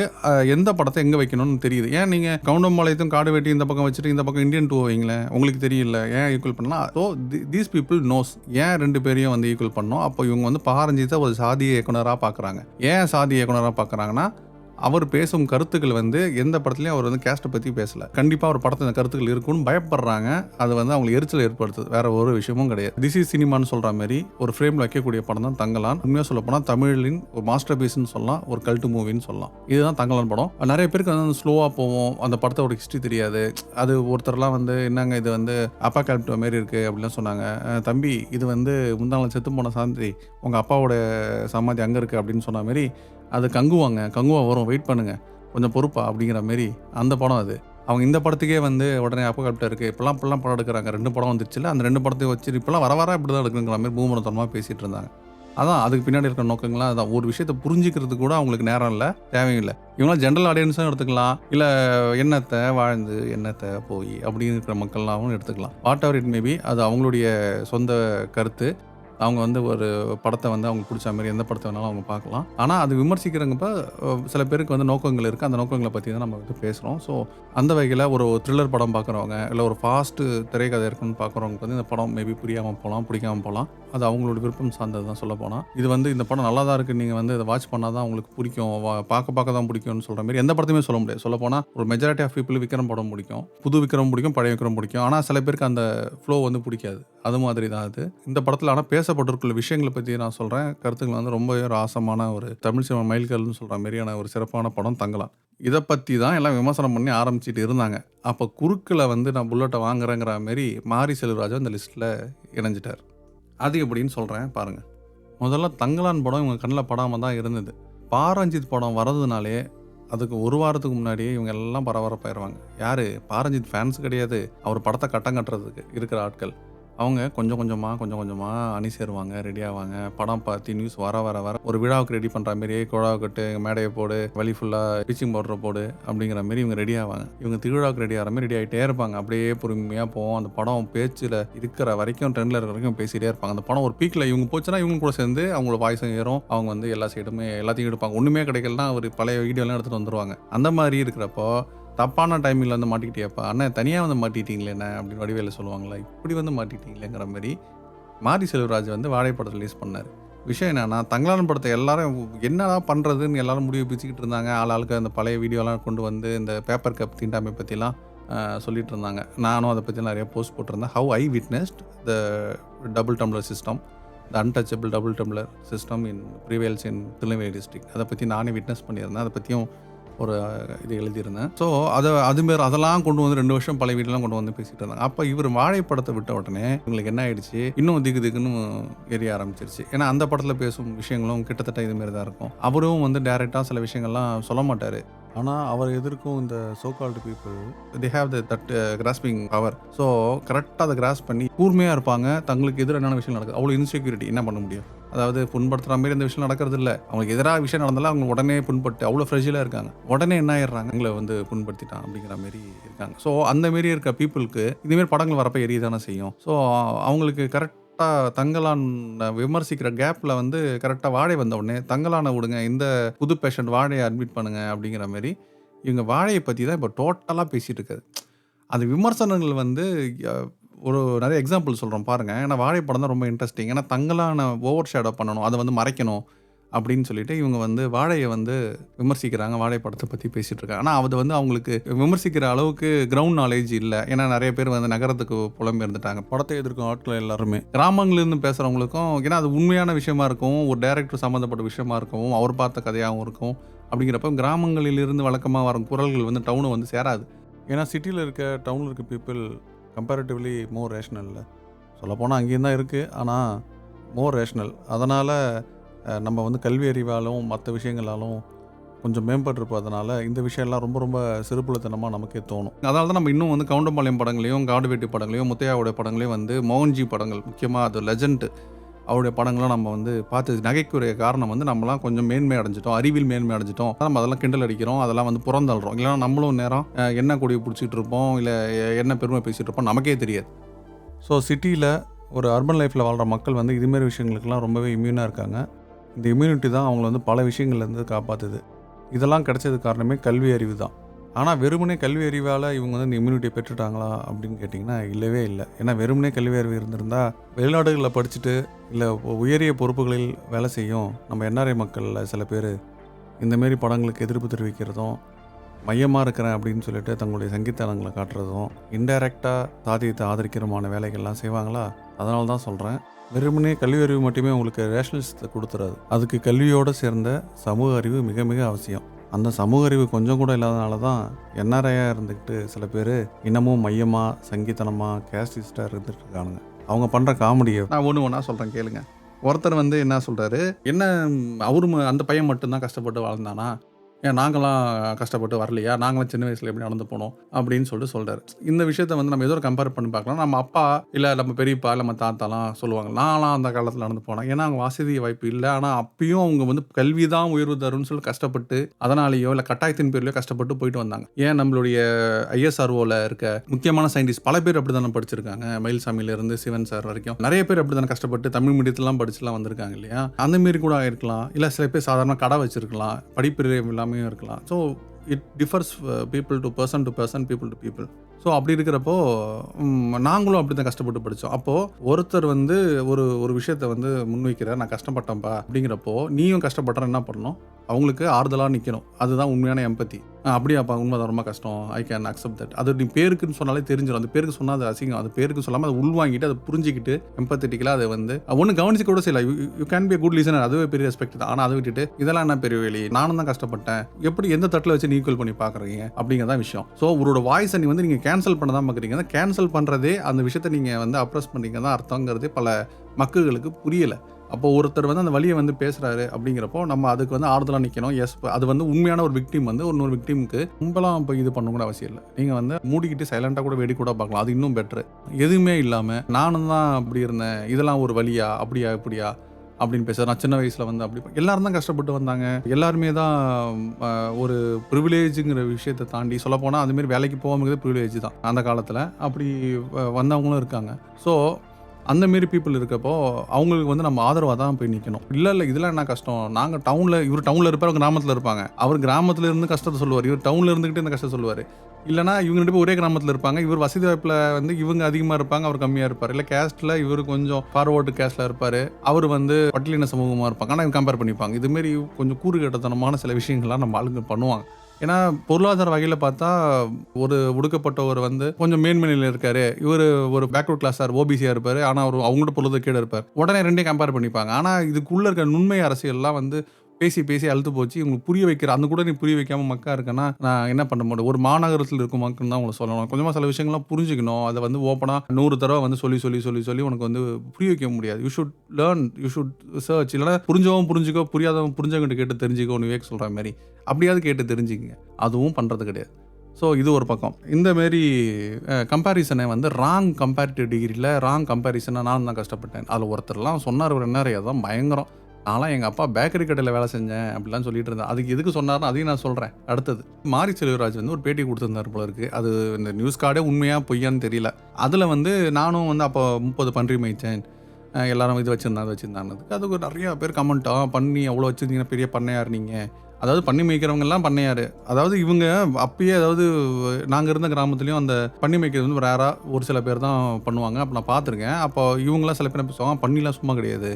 எந்த படத்தை எங்கே வைக்கணும்னு தெரியுது? ஏன் நீங்கள் கவுண்டம்பாளையத்தும் காடு வெட்டி இந்த பக்கம் வச்சுட்டு இந்த பக்கம் இந்தியன் டூ வைங்களேன் உங்களுக்கு தெரியல. ஏன் ஈக்குவல் பண்ணலாம் ஸோ தீஸ் பீப்புள் நோஸ் ஏன் ரெண்டு பேரையும் வந்து ஈக்குவல் பண்ணோம்? அப்போ இவங்க வந்து பாரஞ்சித்தை ஒரு சாதிய இயக்குனராக பார்க்குறாங்க ஏன் சாதி இயக்குனராக பார்க்குறாங்கன்னா அவர் பேசும் கருத்துக்கள் வந்து எந்த படத்துலையும் அவர் வந்து கேஸ்ட்டை பற்றி பேசல. கண்டிப்பாக ஒரு படத்தில் இந்த கருத்துக்கள் இருக்கும்னு பயப்படுறாங்க. அது வந்து அவங்களுக்கு எரிச்சல் ஏற்படுத்துது. வேற ஒரு விஷயமும் கிடையாது. திஸ் இஸ் சினிமான்னு சொல்கிற மாதிரி ஒரு ஃப்ரேமில் வைக்கக்கூடிய படம் தான் தங்கலான். உண்மையாக சொல்ல போனால் தமிழின் ஒரு மாஸ்டர் பீஸ்ன்னு சொல்லலாம். ஒரு கல்ட்டு மூவின்னு சொல்லலாம். இதுதான் தங்கலான் படம். நிறைய பேருக்கு வந்து ஸ்லோவாக போவோம் அந்த படத்தோட ஹிஸ்ட்ரி தெரியாது. அது ஒருத்தர்லாம் வந்து என்னங்க இது வந்து அப்பா கேப்டோ மாரி இருக்குது அப்படிலாம் சொன்னாங்க தம்பி இது வந்து முந்தாளம் செத்து போன சாந்தி உங்கள் அப்பாவோட சமாதி அங்கே இருக்குது அப்படின்னு சொன்ன மாதிரி அது கங்குவாங்க. கங்குவா வரும் வெயிட் பண்ணுங்க. கொஞ்சம் பொறுப்பா அப்படிங்கிற மாரி அந்த படம் அது. அவங்க இந்த படத்துக்கே வந்து உடனே அப்போ இருக்குது இப்போலாம் இப்போலாம் படம் எடுக்கிறாங்க. ரெண்டு படம் வந்துருச்சுல அந்த ரெண்டு படத்தையும் வச்சு இப்போலாம் வர வர இப்படி தான் எடுக்குங்கிற மாதிரி பூமரத்தனமாக பேசிகிட்டு இருந்தாங்க. அதான் அதுக்கு பின்னாடி இருக்கிற நோக்கங்களாம் அதான் ஒரு விஷயத்தை புரிஞ்சுக்கிறது கூட அவங்களுக்கு நேரம் இல்லை தேவையில்லை இவங்களாம் ஜென்ரல் ஆடியன்ஸும் எடுத்துக்கலாம். இல்லை எண்ணத்தை வாழ்ந்து எண்ணத்தை போய் அப்படின்னு இருக்கிற மக்கள்லாம் எடுத்துக்கலாம். வாட் எவர் இட் மேபி அது அவங்களுடைய சொந்த கருத்து. அவங்க வந்து ஒரு படத்தை வந்து அவங்க பிடிச்ச மாதிரி எந்த படத்தை வேணாலும் அவங்க பார்க்கலாம். ஆனால் அது விமர்சிக்கிறவங்கப்ப சில பேருக்கு வந்து நோக்கங்கள் இருக்குது அந்த நோக்கங்களை பற்றி தான் நம்ம வந்து பேசுகிறோம் ஸோ அந்த வகையில் ஒரு த்ரில்லர் படம் பார்க்குறவங்க இல்லை ஒரு ஃபாஸ்ட்டு திரைக்கதை இருக்குன்னு பார்க்குறவங்க வந்து இந்த படம் மேபி புரியாமல் போகலாம் பிடிக்காமல் போகலாம் அது அவங்களோட விருப்பம் சார்ந்தது தான் சொல்ல போனால் இது வந்து இந்த படம் நல்லா தான் இருக்குது நீங்கள் வந்து இதை வாட்ச் பண்ணால் தான் உங்களுக்கு பிடிக்கும். வா- பார்க்க பார்க்க தான் பிடிக்கும்னு சொல்கிற மாதிரி எந்த படத்தையுமே சொல்ல முடியாது. சொல்ல போனால் ஒரு மெஜாரிட்டி ஆஃப் பீப்புள் விக்ரம் படம் பிடிக்கும். புது விக்ரம் பிடிக்கும் பழைய விக்ரம் பிடிக்கும். ஆனால் சில பேருக்கு அந்த ஃப்ளோ வந்து பிடிக்காது. அது மாதிரி தான் அது. இந்த படத்தில் ஆனால் பேசப்பட்டிருக்குள்ள விஷயங்களை பற்றி நான் சொல்கிறேன் கருத்துக்கள் வந்து ரொம்பவே ஒரு ஆசமான ஒரு தமிழ் சினிமா மைல்கல்னு சொல்கிற மாதிரியான ஒரு சிறப்பான படம் தங்கலாம். இதை பற்றி தான் எல்லாம் விமர்சனம் பண்ணி ஆரம்பிச்சிட்டு இருந்தாங்க. அப்போ குறுக்கில் வந்து நான் புல்லட்டை வாங்குறேங்கிற மாதிரி மாரி செல்வராஜா இந்த லிஸ்ட்டில் இணைஞ்சிட்டார். அது எப்படின்னு சொல்கிறேன் பாருங்கள் முதல்ல தங்கலான் படம் இவங்க கண்ணில் படாமல் தான் இருந்தது. பாரஞ்சித் படம் வரதுனாலே அதுக்கு ஒரு வாரத்துக்கு முன்னாடியே இவங்க எல்லாம் பரபரப்பாயிருவாங்க. யார்? பாரஞ்சித் ஃபேன்ஸ் கிடையாது. அவர் படத்தை கட்டம் கட்டுறதுக்கு இருக்கிற ஆட்கள். அவங்க கொஞ்சம் கொஞ்சமாக கொஞ்சம் கொஞ்சமாக அணி சேருவாங்க ரெடி ஆவாங்க. படம் பார்த்து நியூஸ் வர வர வர ஒரு விழாவுக்கு ரெடி பண்ணுற மாதிரியே குழாவை கட்டு மேடையை போடு வழி ஃபுல்லாக பீச்சிங் பவுடர் போடு அப்படிங்கிற மாதிரி இவங்க ரெடி ஆவாங்க. இவங்க திருவிழாவுக்கு ரெடி ஆகிற மாதிரி ரெடி ஆகிட்டே இருப்பாங்க. அப்படியே பொறுமையாக போவோம். அந்த படம் பேச்சில் இருக்கிற வரைக்கும் ட்ரெண்டில் இருக்கிற வரைக்கும் பேசிகிட்டே இருப்பாங்க. அந்த படம் ஒரு பீக்கில் இவங்க போச்சுன்னா இவங்க கூட சேர்ந்து அவங்களோட வாய்ஸும் ஏறும். அவங்க வந்து எல்லா சைடுமே எல்லாத்தையும் எடுப்பாங்க. ஒன்றுமே கிடைக்கலன்னா அவர் பழைய வீடியோலாம் எடுத்துகிட்டு வந்துருவாங்க. அந்த மாதிரி இருக்கிறப்போ தப்பான டைமிங்கில் வந்து மாட்டிக்கிட்டியாப்பா? அண்ணன் தனியாக வந்து மாட்டிட்டீங்களே என்ன அப்படின்னு வடிவேல சொல்லுவாங்களா இப்படி வந்து மாட்டிட்டீங்களேங்கிற மாதிரி மாரி செல்வராஜ் வந்து வாழைப்படத்தை ரிலீஸ் பண்ணார். விஷயம் என்னன்னா தங்களான படத்தை எல்லாரும் என்னடா பண்ணுறதுன்னு எல்லாரும் முடிவு பிச்சுக்கிட்டு இருந்தாங்க. ஆள் ஆளுக்கு அந்த பழைய வீடியோலாம் கொண்டு வந்து இந்த பேப்பர் கப் தீண்டாமை பற்றிலாம் சொல்லிட்டு இருந்தாங்க. நானும் அதை பற்றி நிறைய போஸ்ட் போட்டிருந்தேன். How I witnessed the double tumbler system the untouchable double tumbler system in prevails in Tirunelveli district அதை பற்றி நானே விட்னஸ் பண்ணியிருந்தேன். அதை பற்றியும் ஒரு இது எழுதியிருந்தேன். ஸோ அதை அதுமாரி அதெல்லாம் கொண்டு வந்து ரெண்டு வருஷம் பழைய வீடெல்லாம் கொண்டு வந்து பேசிட்டு இருந்தாங்க. அப்போ இவர் வாழைப்படத்தை விட்ட உடனே இவங்களுக்கு என்ன ஆயிடுச்சு? இன்னும் திக்கு திக்குன்னு எரிய ஆரம்பிச்சிருச்சு. ஏன்னா அந்த படத்தில் பேசும் விஷயங்களும் கிட்டத்தட்ட இதுமாரி தான் இருக்கும். அவரும் வந்து டேரெக்டாக சில விஷயங்கள்லாம் சொல்ல மாட்டார். ஆனால் அவர் எதிர்க்கும் இந்த so called people the have the that grasping power so கரெக்டாக அதை கிராஸ் பண்ணி கூர்மையாக இருப்பாங்க. தங்களுக்கு எதிரான என்னென்ன விஷயம் நடக்குது. அவ்வளோ இன்செக்யூரிட்டி என்ன பண்ண முடியும்? அதாவது புண்படுத்துகிற மாதிரி இந்த விஷயம் நடக்கிறது இல்லை அவங்களுக்கு எதிராக விஷயம் நடந்தாலும் அவங்க உடனே புண்பட்டு அவ்வளோ ஃப்ரெஷ்ஷாக இருக்காங்க. உடனே என்ன ஆயிடுறாங்க? எங்களை வந்து புண்படுத்திட்டான் அப்படிங்கிற மாதிரி இருக்காங்க. ஸோ அந்த மாரி இருக்க பீப்புளுக்கு இதுமாரி படங்கள் வரப்போ எரிய தானே செய்யும். ஸோ அவங்களுக்கு கரெக்டாக தங்கலான் விமர்சிக்கிற கேப்பில் வந்து கரெக்டாக வாழை வந்த உடனே தங்கலானை விடுங்க இந்த புது பேஷண்ட் வாழையை அட்மிட் பண்ணுங்க அப்படிங்கிற மாதிரி இவங்க வாழையை பற்றி தான் இப்போ டோட்டலாக பேசிகிட்டு இருக்காது அந்த விமர்சனங்கள் வந்து ஒரு நிறைய எக்ஸாம்பிள் சொல்கிறோம் பாருங்கள் ஏன்னா வாழைப்படம் தான் ரொம்ப இன்ட்ரெஸ்டிங் ஏன்னா தங்கலான ஓவர் ஷேடோ பண்ணணும். அதை வந்து மறைக்கணும் அப்படின்னு சொல்லிட்டு இவங்க வந்து வாழையை வந்து விமர்சிக்கிறாங்க. வாழைப்படத்தை பற்றி பேசிகிட்டு இருக்காங்க. ஆனால் அது வந்து அவங்களுக்கு விமர்சிக்கிற அளவுக்கு கிரவுண்ட் நாலேஜ் இல்லை. ஏன்னா நிறைய பேர் வந்து நகரத்துக்கு புலம்பெயர்ந்துட்டாங்க படத்தை எதிர்க்கும் ஆட்கள் எல்லாருமே. கிராமங்கள்லேருந்து பேசுகிறவங்களுக்கும் ஏன்னா அது உண்மையான விஷயமா இருக்கும். ஒரு டேரக்டர் சம்மந்தப்பட்ட விஷயமா இருக்கும். அவர் பார்த்த கதையாகவும் இருக்கும். அப்படிங்கிறப்ப கிராமங்களிலிருந்து வழக்கமாக வரும் குரல்கள் வந்து டவுனை வந்து சேராது. ஏன்னா சிட்டியில் இருக்க டவுனில் இருக்க பீப்புள் கம்பேரிட்டிவ்லி மோர் ரேஷ்னலில் சொல்லப்போனால் அங்கேயும் தான் இருக்குது ஆனால் மோர் ரேஷ்னல் அதனால் நம்ம வந்து கல்வி அறிவாலும் மற்ற விஷயங்களாலும் கொஞ்சம் மேம்பட்டிருப்பதனால இந்த விஷயம்லாம் ரொம்ப ரொம்ப சிறுபுலத்தனமாக நமக்கே தோணும். அதனால தான் நம்ம இன்னும் வந்து கவுண்டம்பாளையம் படங்களையும் காடுவெட்டி படங்களையும் முத்தையாவுடைய படங்களையும் வந்து மோகன்ஜி படங்கள் முக்கியமாக அது லெஜண்ட் அவருடைய படங்கள்லாம் நம்ம வந்து பார்த்து நகைக்குரிய காரணம் வந்து நம்மலாம் கொஞ்சம் மேன்மை அடைஞ்சிட்டோம் அறிவில் மேன்மை அடைஞ்சிட்டோம். நம்ம அதெல்லாம் கிண்டல் அடிக்கிறோம் அதெல்லாம் வந்து புறந்தள்ளுறோம். இல்லைன்னா நம்மளும் நேரம் என்ன கொடியை பிடிச்சிட்டு இருப்போம் இல்லை என்ன பெருமை பேசிகிட்டு இருப்போம் நமக்கே தெரியாது. ஸோ சிட்டியில் ஒரு அர்பன் லைஃப்பில் வாழ்கிற மக்கள் வந்து இதுமாரி விஷயங்களுக்கெல்லாம் ரொம்பவே இம்யூனாக இருக்காங்க. இந்த இம்யூனிட்டி தான் அவங்கள வந்து பல விஷயங்கள்லேருந்து காப்பாற்றுது இதெல்லாம் கிடைச்சது காரணமே கல்வி அறிவு தான். ஆனால் வெறுமனே கல்வி அறிவால் இவங்க வந்து இந்த இம்யூனிட்டியை பெற்றுட்டாங்களா அப்படின்னு கேட்டிங்கன்னா இல்லவே இல்லை. ஏன்னா வெறுமனே கல்வி அறிவு இருந்திருந்தால் வெளிநாடுகளில் படிச்சுட்டு இல்லை உயரிய பொறுப்புகளில் வேலை செய்யும் நம்ம என்ஆர்ஐ மக்களில் சில பேர் இந்தமாரி படங்களுக்கு எதிர்ப்பு தெரிவிக்கிறதும் மையமாக இருக்கிறேன் அப்படின்னு சொல்லிட்டு தங்களுடைய சங்கீதங்களை காட்டுறதும் இன்டைரக்டாக சாதியத்தை ஆதரிக்கிறமான வேலைகள்லாம் செய்வாங்களா? அதனால தான் சொல்கிறேன் வெறுமனே கல்வி அறிவு மட்டுமே உங்களுக்கு ரேஷனலிசத்தை கொடுத்துறாது. அதுக்கு கல்வியோடு சேர்ந்த சமூக அறிவு மிக மிக அவசியம். அந்த சமூக அறிவு கொஞ்சம் கூட இல்லாதனால தான் என்ஆர்ஐயாக இருந்துக்கிட்டு சில பேர் இன்னமும் மையமாக சங்கீதனமாக கேஸ்டிஸ்டாக இருந்துட்டு இருக்கானுங்க. அவங்க பண்ணுற காமெடியை நான் ஒன்று ஒன்றா சொல்கிறேன் கேளுங்க. ஒருத்தர் வந்து என்ன சொல்கிறாரு என்ன அவரும் அந்த பையன் மட்டும்தான் கஷ்டப்பட்டு வாழ்ந்தானா? ஏன் நாங்களாம் கஷ்டப்பட்டு வரலையா? நாங்களாம் சின்ன வயசில் எப்படி நடந்து போனோம்? அப்படின்னு சொல்லிட்டு சொல்கிறாரு இந்த விஷயத்த வந்து நம்ம ஏதோ ஒரு கம்பேர் பண்ணி பார்க்கலாம். நம்ம அப்பா இல்லை நம்ம பெரியப்பா இல்லை நம்ம தாத்தாலாம் சொல்லுவாங்க. நான்லாம் அந்த காலத்தில் நடந்து போனேன். ஏன்னா அவங்க வசதி வாய்ப்பு இல்லை. ஆனால் அப்பயும் அவங்க வந்து கல்வி தான் உயர்வு தரும்னு சொல்லி கஷ்டப்பட்டு அதனாலேயோ இல்லை கட்டாயத்தின் பேர்லையோ கஷ்டப்பட்டு போயிட்டு வந்தாங்க. ஏன் நம்மளுடைய ஐஎஸ்ஆர்ஓவில் இருக்க முக்கியமான சயின்டிஸ்ட் பல பேர் அப்படி தானே படிச்சிருக்காங்க. மயில்சாமியிலேருந்து சிவன் சார் வரைக்கும். நிறைய பேர் அப்படி தானே கஷ்டப்பட்டு தமிழ் மீடியத்திலாம் படிச்சுலாம் வந்திருக்காங்க இல்லையா? அந்த மாரி கூட இருக்கலாம் இல்லை சில பேர் சாதாரண கடை வச்சிருக்கலாம். படிப்பு இல்லாமையும் இருக்கலாம் so it differs people to person to person people to people so அப்படி இருக்கிறப்போ நாங்களும் அப்படி தான் கஷ்டப்பட்டு படித்தோம் அப்போது ஒருத்தர் வந்து ஒரு ஒரு விஷயத்த வந்து முன்வைக்கிற நான் கஷ்டப்பட்டேன்ப்பா அப்படிங்கிறப்போ நீயும் கஷ்டப்படுற என்ன பண்ணணும்? அவங்களுக்கு ஆறுதலாக நிற்கணும் அதுதான் உண்மையான எம்பத்தி அப்படியாப்பா உண்மை ரொம்ப கஷ்டம். ஐ கேன் அக்செப்ட் தட் அது நீ பேருக்குன்னு சொன்னாலே தெரிஞ்சிடும் அந்த பேருக்கு சொன்னால் அது அசிங்கம். அது பேருக்கு சொல்லாமல் அதை உள்வாங்கிட்டு அதை புரிஞ்சிக்கிட்டு எம்பத்தட்டிக்கலாக அதை வந்து ஒன்று கவனிச்சு கூட செய்யலாம் you can be good listener அதுவே பெரிய ரெஸ்பெக்ட் தான். ஆனால் அதை விட்டுட்டு இதெல்லாம் என்ன பெரிய வேலி? நானும் தான் கஷ்டப்பட்டேன். எப்படி எந்த தட்டில் வச்சு ஈக்குவல் பண்ணி பார்க்குறீங்க? அப்படிங்கிறதான் விஷயம். ஸோ உங்களோட வாய்ஸை நீ வந்து நீங்கள் கேன்சல் பண்ண தான் பார்க்குறீங்க கேன்சல் பண்ணுறதே அந்த விஷயத்தை நீங்கள் வந்து அப்ரஸ் பண்ணீங்க தான் அர்த்தங்கிறது பல மக்களுக்கு புரியலை. அப்போ ஒருத்தர் வந்து அந்த வழியை வந்து பேசுகிறாரு அப்படிங்கிறப்போ நம்ம அதுக்கு வந்து ஆறுதலாக நிற்கணும் எஸ் அது வந்து உண்மையான ஒரு விக்டிம் வந்து இன்னொரு விக்டிமுக்கு ரொம்பலாம் இப்போ இது பண்ண கூட அவசியம் இல்லை. நீங்கள் வந்து மூடிக்கிட்டு சைலண்டாக கூட வெடி கூட பார்க்கலாம். அது இன்னும் பெட்ரு எதுவுமே இல்லாமல் நானும் தான் அப்படி இருந்தேன். இதெல்லாம் ஒரு வழியா? அப்படியா? இப்படியா? அப்படின்னு பேசுறது நான் சின்ன வயசில் வந்து அப்படி எல்லாரும் தான் கஷ்டப்பட்டு வந்தாங்க. எல்லாருமே தான் ஒரு ப்ரிவிலேஜுங்கிற விஷயத்தை தாண்டி சொல்லப்போனால் அதுமாரி வேலைக்கு போகாமல் ப்ரிவிலேஜ் தான் அந்த காலத்தில். அப்படி வ- வந்தவங்களும் இருக்காங்க. ஸோ அந்த மாரி பீப்புள் இருக்கப்போ அவங்களுக்கு வந்து நம்ம ஆதரவாக தான் போய் நிற்கணும் இல்லை இல்லை இதெல்லாம் என்ன கஷ்டம்? நாங்கள் டவுனில் இவர் டவுனில் இருப்பார் கிராமத்தில் இருப்பாங்க. அவர் கிராமத்தில் இருந்து கஷ்டத்தை சொல்லுவார். இவர் டவுனில் இருந்துக்கிட்டு இந்த கஷ்டத்தை சொல்லுவார். இல்லைனா இவங்க ரெண்டு பேர் ஒரே கிராமத்தில் இருப்பாங்க. இவர் வசதி வாய்ப்பில் வந்து இவங்க அதிகமாக இருப்பாங்க அவர் கம்மியாக இருப்பார். இல்லை கேஸ்ட்டில் இவர் கொஞ்சம் ஃபார்வர்டு கேஸ்ட்டில் இருப்பார். அவர் வந்து பட்டியலின சமூகமாக இருப்பாங்க. ஆனால் கம்பேர் பண்ணிப்பாங்க. இதுமாரி கொஞ்சம் கூறுகட்டத்தனமான சில விஷயங்கள்லாம் நம்ம ஆளுங்க பண்ணுவாங்க. ஏன்னா பொருளாதார வகையில் பார்த்தா ஒரு ஒடுக்கப்பட்டவர் வந்து கொஞ்சம் மேன்மேனில் இருக்காரு. இவர் ஒரு பேக்வர்ட் கிளாஸார் ஓபிசியாக இருப்பார். ஆனால் அவர் அவங்கள்ட்ட பொருளாதார இருப்பார். உடனே ரெண்டையும் கம்பேர் பண்ணிப்பாங்க. ஆனால் இதுக்குள்ளே இருக்க நுண்மை அரசியல்லாம் வந்து பேசி பேசி அழுத்து போச்சு. இவங்களுக்கு புரிய வைக்கிற அந்த கூட நீ புரிய வைக்காம மக்கா இருக்கேன்னா நான் என்ன பண்ண முடியும்? ஒரு மாநகரத்தில் இருக்கும் மக்கள் தான் உங்களை சொல்லணும். கொஞ்சமாக சில விஷயங்கள்லாம் புரிஞ்சுக்கணும். அதை வந்து ஓப்பனாக நூறு தடவை வந்து சொல்லி சொல்லி சொல்லி சொல்லி உனக்கு வந்து புரிய வைக்க முடியாது. You should learn you should search இல்லைனா புரிஞ்சவன் புரிஞ்சுக்கோ புரியாதவன் புரிஞ்சவங்கிட்ட கேட்டு தெரிஞ்சுக்கோன்னு விவேக் சொல்கிற மாதிரி. அப்படியாவது கேட்டு தெரிஞ்சுக்கங்க. அதுவும் பண்ணுறது கிடையாது. ஸோ இது ஒரு பக்கம். இந்த மாரி கம்பேரிசனை வந்து ராங் கம்பேரிட்டிவ் டிகிரியில் ராங் கம்பேரிசனை நான் தான் கஷ்டப்பட்டேன். அதில் ஒருத்தர்லாம் சொன்னார் ஒரு என்ன தான் பயங்கரம். நான்லாம் எங்கள் அப்பா பேக்கரி கடையில் வேலை செஞ்சேன் அப்படிலாம் சொல்லிட்டு இருந்தேன் அதுக்கு எதுக்கு சொன்னார்னு அதையும் நான் சொல்கிறேன் அடுத்தது மாரி செல்வராஜ் வந்து ஒரு பேட்டி கொடுத்துருந்தார் போல இருக்கு. அது இந்த நியூஸ் கார்டே உண்மையாக பொய்யான்னு தெரியல. அதில் வந்து நானும் வந்து அப்போ முப்பது பன்றி மேய்ச்சேன். எல்லாரும் இது வச்சுருந்தா அது வச்சுருந்தானதுக்கு அதுக்கு நிறையா பேர் கமெண்ட்டாக பண்ணி அவ்வளோ வச்சுருந்தீங்கன்னா பெரிய பண்ணையார் நீங்கள் அதாவது பண்ணி மேய்க்கிறவங்கெல்லாம் பண்ணையார். அதாவது இவங்க அப்பயே அதாவது நாங்கள் இருந்த கிராமத்துலேயும் அந்த பண்ணி மேய்க்கிறது வந்து ரேராக ஒரு சில பேர் தான் பண்ணுவாங்க. அப்போ நான் பார்த்துருக்கேன். அப்போ இவங்களாம் சில பேர் பேசுவாங்க பண்ணிலாம் சும்மா கிடையாது.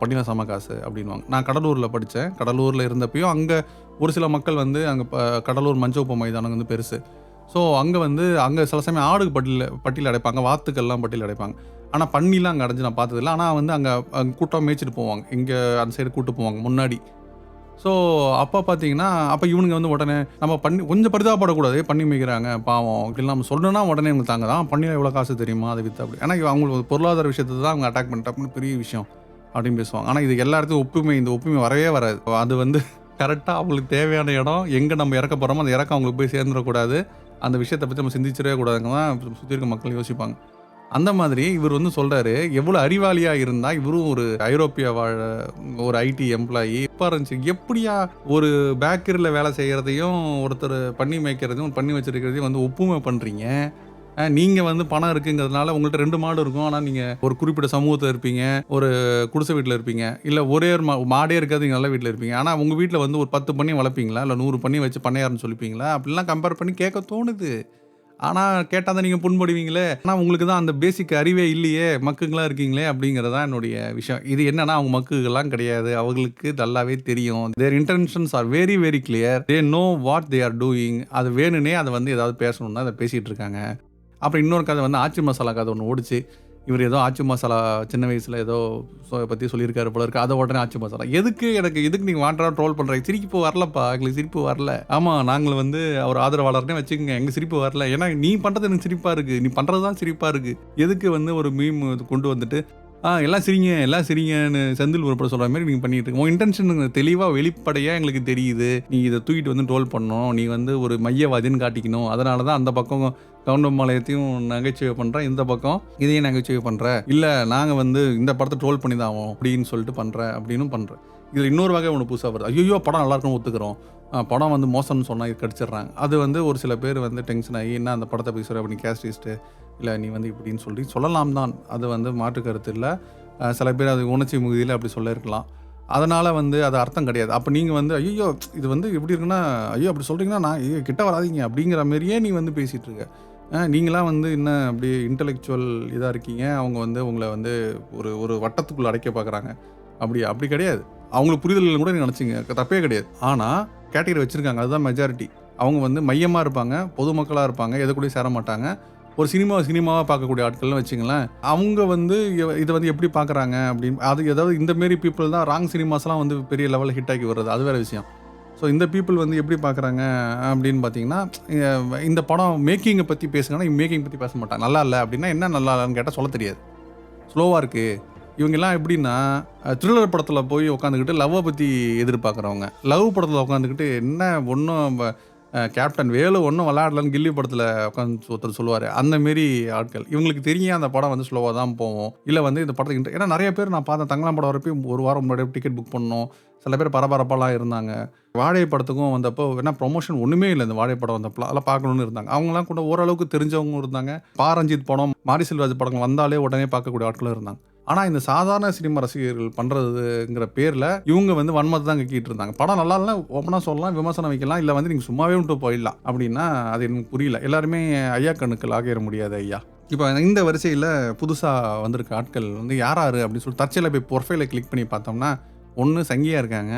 பண்ணியில் சம காசு அப்படின்வாங்க நான் கடலூரில் படித்தேன் கடலூரில் இருந்தப்பையும் அங்கே ஒரு சில மக்கள் வந்து அங்கே கடலூர் மஞ்சோப்ப மைதானம் வந்து பெருசு. ஸோ அங்கே வந்து அங்கே சில சமயம் ஆடு பட்டியல் பட்டியல் அடைப்பாங்க. வாத்துக்கள்லாம் பட்டியல் அடைப்பாங்க. ஆனால் பன்னிலாம் அங்கே அடைஞ்சு நான் பார்த்ததில்ல. ஆனால் வந்து அங்கே அங்கே கூட்டம் மேய்ச்சிட்டு போவாங்க. இங்கே அந்த சைடு கூப்பிட்டு போவாங்க முன்னாடி. ஸோ அப்போ பார்த்தீங்கன்னா அப்போ இவனுங்க வந்து உடனே நம்ம பண்ணி கொஞ்சம் பரிதாபப்படக்கூடாது. பண்ணி மேய்க்கிறாங்க பாவம். இல்லை நம்ம சொல்லணும்னா உடனே இவங்க தாங்க தான் பண்ணியில் எவ்வளோ காசு தெரியுமா? அதை விற்று அப்படி. ஆனால் அவங்களுக்கு ஒரு பொருளாதார விஷயத்தை தான் அவங்க அட்டாக் பண்ணிட்டாங்கன்னு பெரிய விஷயம். அப்படின்னு பேசுவாங்க. ஆனால் இது எல்லா இடத்துக்கும் ஒப்புமை இந்த ஒப்புமை வரவே வராது. அது வந்து கரெக்டாக அவங்களுக்கு தேவையான இடம் எங்கே நம்ம இறக்க போகிறோமோ அந்த இறக்கம் அவங்களுக்கு போய் சேர்ந்துடக்கூடாது. அந்த விஷயத்தை பற்றி நம்ம சிந்திச்சிடவே கூடாதுங்க தான் சுற்றி இருக்க மக்கள் யோசிப்பாங்க. அந்த மாதிரி இவர் வந்து சொல்கிறாரு எவ்வளோ அறிவாளியாக இருந்தால் இவரும் ஒரு ஐரோப்பிய வாழ ஒரு ஐடி எம்ப்ளாயி இப்போ இருந்துச்சு. எப்படியா ஒரு பேக்கரியில் வேலை செய்கிறதையும் ஒருத்தர் பண்ணி மேய்க்கிறதையும் பண்ணி வச்சிருக்கிறதையும் வந்து ஒப்புமை பண்ணுறீங்க நீங்கள் வந்து பணம் இருக்குங்கிறதுனால உங்கள்கிட்ட ரெண்டு மாடு இருக்கும். ஆனால் நீங்கள் ஒரு குறிப்பிட்ட சமூகத்தில் இருப்பீங்க. ஒரு குடிசை வீட்டில் இருப்பீங்க. இல்லை ஒரே ஒரு மா மாடே இருக்காது நீங்கள் நல்ல வீட்டில் இருப்பீங்க. ஆனால் உங்கள் வீட்டில் வந்து ஒரு பத்து பண்ணி வளர்ப்பீங்களா? இல்லை நூறு பண்ணி வச்சு பண்ணையாருன்னு சொல்லிப்பீங்களா? அப்படிலாம் கம்பேர் பண்ணி கேட்க தோணுது. ஆனால் கேட்டால் தான் நீங்கள் புண்படுவீங்களே. ஆனால் உங்களுக்கு தான் அந்த பேசிக் அறிவே இல்லையே. மக்குங்களாக இருக்கீங்களே அப்படிங்கிறது என்னுடைய விஷயம். இது என்னன்னா அவங்க மக்குகள்லாம் கிடையாது. அவங்களுக்கு நல்லாவே தெரியும். Their intentions are very very clear they know what they are doing அது வேணும்னே அதை வந்து ஏதாவது பேசணும்னா அதை பேசிகிட்டு இருக்காங்க. அப்புறம் இன்னொரு கதை வந்து ஆச்சி மசாலா கதை ஒன்று ஓடிச்சு. இவர் ஏதோ ஆச்சி மசாலா சின்ன வயசில் ஏதோ பற்றி சொல்லியிருக்காரு போல இருக்கு. அதை உடனே ஆச்சி மசாலா. எதுக்கு எனக்கு எதுக்கு நீங்கள் வாண்டா ட்ரோல் பண்ணுறீங்க சிரிப்பு வரலப்பா. எங்களுக்கு சிரிப்பு வரல. ஆமாம் நாங்கள் வந்து அவர் ஆதரவாளர்னே வச்சுக்கோங்க. எங்கள் சிரிப்பு வரல. ஏன்னா நீ பண்ணுறது எனக்கு சிரிப்பாக இருக்குது நீ பண்ணுறது தான் சிரிப்பாக இருக்குது எதுக்கு வந்து ஒரு மீம் கொண்டு வந்துட்டு ஆ எல்லாம் சிரிங்க எல்லாம் சிரிங்கன்னு செந்தில் உருப்பட சொல்கிற மாதிரி நீங்கள் பண்ணிட்டு இருக்கோம் இன்டென்ஷன் தெளிவாக வெளிப்படையாக எங்களுக்கு தெரியுது. நீ இதை தூக்கிட்டு வந்து ட்ரோல் பண்ணணும். நீ வந்து ஒரு மையவாதின்னு காட்டிக்கணும். அதனால தான் அந்த பக்கம் கவுண்டம்பாளையத்தையும் நகைச்சுவை பண்ணுறேன் இந்த பக்கம் இதையும் நகைச்சுவை பண்ணுற இல்லை நாங்கள் வந்து இந்த படத்தை ட்ரோல் பண்ணி தான் ஆகும் அப்படின்னு சொல்லிட்டு பண்ணுறேன் அப்படின்னு பண்ணுறேன் இதில் இன்னொரு வகை ஒன்று புதுசாக வருது. ஐயோ படம் நல்லா இருக்குன்னு ஒத்துக்கிறோம். படம் வந்து மோசம்னு சொன்னால் இது கடிச்சிடுறாங்க. அது வந்து ஒரு சில பேர் வந்து டென்ஷன் ஆகி என்ன அந்த படத்தை போய் சொல்கிற அப்படி கேஸ்டிஸ்ட்டு இல்லை நீ வந்து இப்படின்னு சொல்லி சொல்லலாம் தான். அது வந்து மாற்று கருத்து இல்லை. சில பேர் அது உணர்ச்சி முகுதியில் அப்படி சொல்லியிருக்கலாம் அதனால் வந்து அது அர்த்தம் கிடையாது. அப்போ நீங்கள் வந்து ஐயோ இது வந்து எப்படி இருக்குன்னா ஐயோ அப்படி சொல்கிறீங்கன்னா நான் ஐயோ கிட்ட வராதிங்க அப்படிங்கிற மாதிரியே நீ வந்து பேசிகிட்டு இருக்க. நீங்களாம் வந்து என்ன அப்படி இன்டலெக்சுவல் இதாக இருக்கீங்க? அவங்க வந்து உங்களை வந்து ஒரு ஒரு வட்டத்துக்குள்ளே அடைக்க பார்க்குறாங்க அப்படி அப்படி கிடையாது. அவங்களுக்கு புரிதல் கூட நீங்கள் நினச்சிங்க. தப்பே கிடையாது. ஆனால் கேட்டகரி வச்சுருக்காங்க. அதுதான் மெஜாரிட்டி அவங்க வந்து மையமாக இருப்பாங்க பொதுமக்களாக இருப்பாங்க எதை கூட சேர மாட்டாங்க. ஒரு சினிமா சினிமாவாக பார்க்கக்கூடிய ஆட்கள்னு வச்சுங்களேன் அவங்க வந்து இதை வந்து எப்படி பார்க்குறாங்க அப்படின்னு அது ஏதாவது இந்த மாரி பீப்புள் தான் ராங் சினிமாஸ்லாம் வந்து பெரிய லெவலில் ஹிட் ஆகி வர்றது. அது வேறு விஷயம். ஸோ இந்த பீப்புள் வந்து எப்படி பார்க்குறாங்க அப்படின்னு பார்த்தீங்கன்னா இந்த படம் மேக்கிங்கை பற்றி பேசுங்கன்னா மேக்கிங் பற்றி பேச மாட்டாங்க. நல்லா இல்லை அப்படின்னா என்ன நல்லா இல்லைன்னு கேட்டால் சொல்ல தெரியாது. ஸ்லோவாக இருக்குது இவங்கெல்லாம் எப்படின்னா த்ரில்லர் படத்தில் போய் உட்காந்துக்கிட்டு லவ்வை பற்றி எதிர்பார்க்குறவங்க. லவ் படத்தில் உட்காந்துக்கிட்டு என்ன ஒன்றும் கேப்டன் வேலு ஒன்றும் விளையாடலன்னு கில்லி படத்தில் உட்காந்து ஒருத்தர் சொல்லுவார். அந்த மாரி ஆட்கள். இவங்களுக்கு தெரியும் அந்த படம் வந்து ஸ்லோவாக தான் போவோம் இல்லை வந்து இந்த படத்துக்கு ஏன்னா நிறைய பேர் நான் பார்த்தேன் தங்கலாம் படம் வரப்போ ஒரு வாரம் முன்னாடி டிக்கெட் புக் பண்ணோம் சில பேர் பரபரப்பாலாம் இருந்தாங்க. வாழை படத்துக்கும் வந்தப்போ என்ன ப்ரொமோஷன் ஒன்றுமே இல்லை இந்த வாழை படம் வந்தப்போ. அதெல்லாம் பார்க்கணுன்னு இருந்தாங்க. அவங்களாம் கூட ஓரளவுக்கு தெரிஞ்சவங்க இருந்தாங்க. பாரஞ்சித் படம் மாரி செல்வராஜ் படங்கள் வந்தாலே உடனே பார்க்கக்கூடிய ஆட்களும் இருந்தாங்க. ஆனால் இந்த சாதாரண சினிமா ரசிகர்கள் பண்ணுறதுங்கிற பேரில் இவங்க வந்து வன்மத்தை தான் கக்கிட்டு இருந்தாங்க. படம் நல்லா இல்லை ஓப்பனாக சொல்லலாம் விமர்சனம் வைக்கலாம் இல்லை வந்து நீங்கள் சும்மாவே விட்டு போயிடலாம் அப்படின்னா அது எனக்கு புரியல. எல்லாருமே ஐயா கண்ணுக்கள் ஆகிட முடியாது ஐயா. இப்போ இந்த வரிசையில் புதுசாக வந்திருக்க ஆட்கள் வந்து யார் யார் அப்படின்னு சொல்லி தற்செயலை போய் ப்ரொஃபைலை கிளிக் பண்ணி பார்த்தோம்னா ஒன்று சங்கியாக இருக்காங்க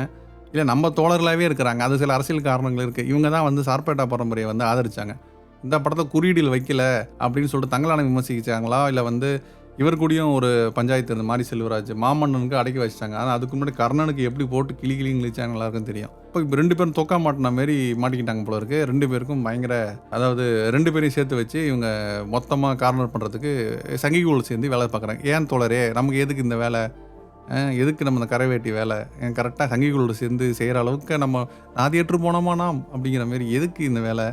இல்லை நம்ம தோழர்களாகவே இருக்கிறாங்க. அது சில அரசியல் காரணங்கள் இருக்குது இவங்க தான் வந்து சார்பேட்டா பரம்பரையை வந்து ஆதரித்தாங்க இந்த படத்தை குறியீடில் வைக்கல அப்படின்னு சொல்லிட்டு தங்களான விமர்சிச்சாங்களா இல்லை வந்து இவர் கூடயும் ஒரு பஞ்சாயத்து இருந்த மாரி செல்வராஜ் மாமன்னனுக்கு அடக்கி வச்சிட்டாங்க. ஆனால் அதுக்கு முன்னாடி கர்ணனுக்கு எப்படி போட்டு கிளி கிளி கிழிச்சாங்க எல்லாருக்கும் தெரியும். இப்போ இப்போ ரெண்டு பேரும் தொக்கா மாட்டின மாரி மாட்டிக்கிட்டாங்க போல இருக்கு. ரெண்டு பேருக்கும் பயங்கர அதாவது ரெண்டு பேரையும் சேர்த்து வச்சு இவங்க மொத்தமாக கார்னர் பண்ணுறதுக்கு சங்கிகூல் சேர்ந்து வேலை பார்க்குறாங்க ஏன் தோழரே நமக்கு எதுக்கு இந்த வேலை? எதுக்கு நம்ம இந்த கரைவேட்டி வேலை? கரெக்டாக சங்கிகளோடு சேர்ந்து செய்கிற அளவுக்கு நம்ம நாதியற்று போனோமா நாம்? அப்படிங்கிற மாரி எதுக்கு இந்த வேலை?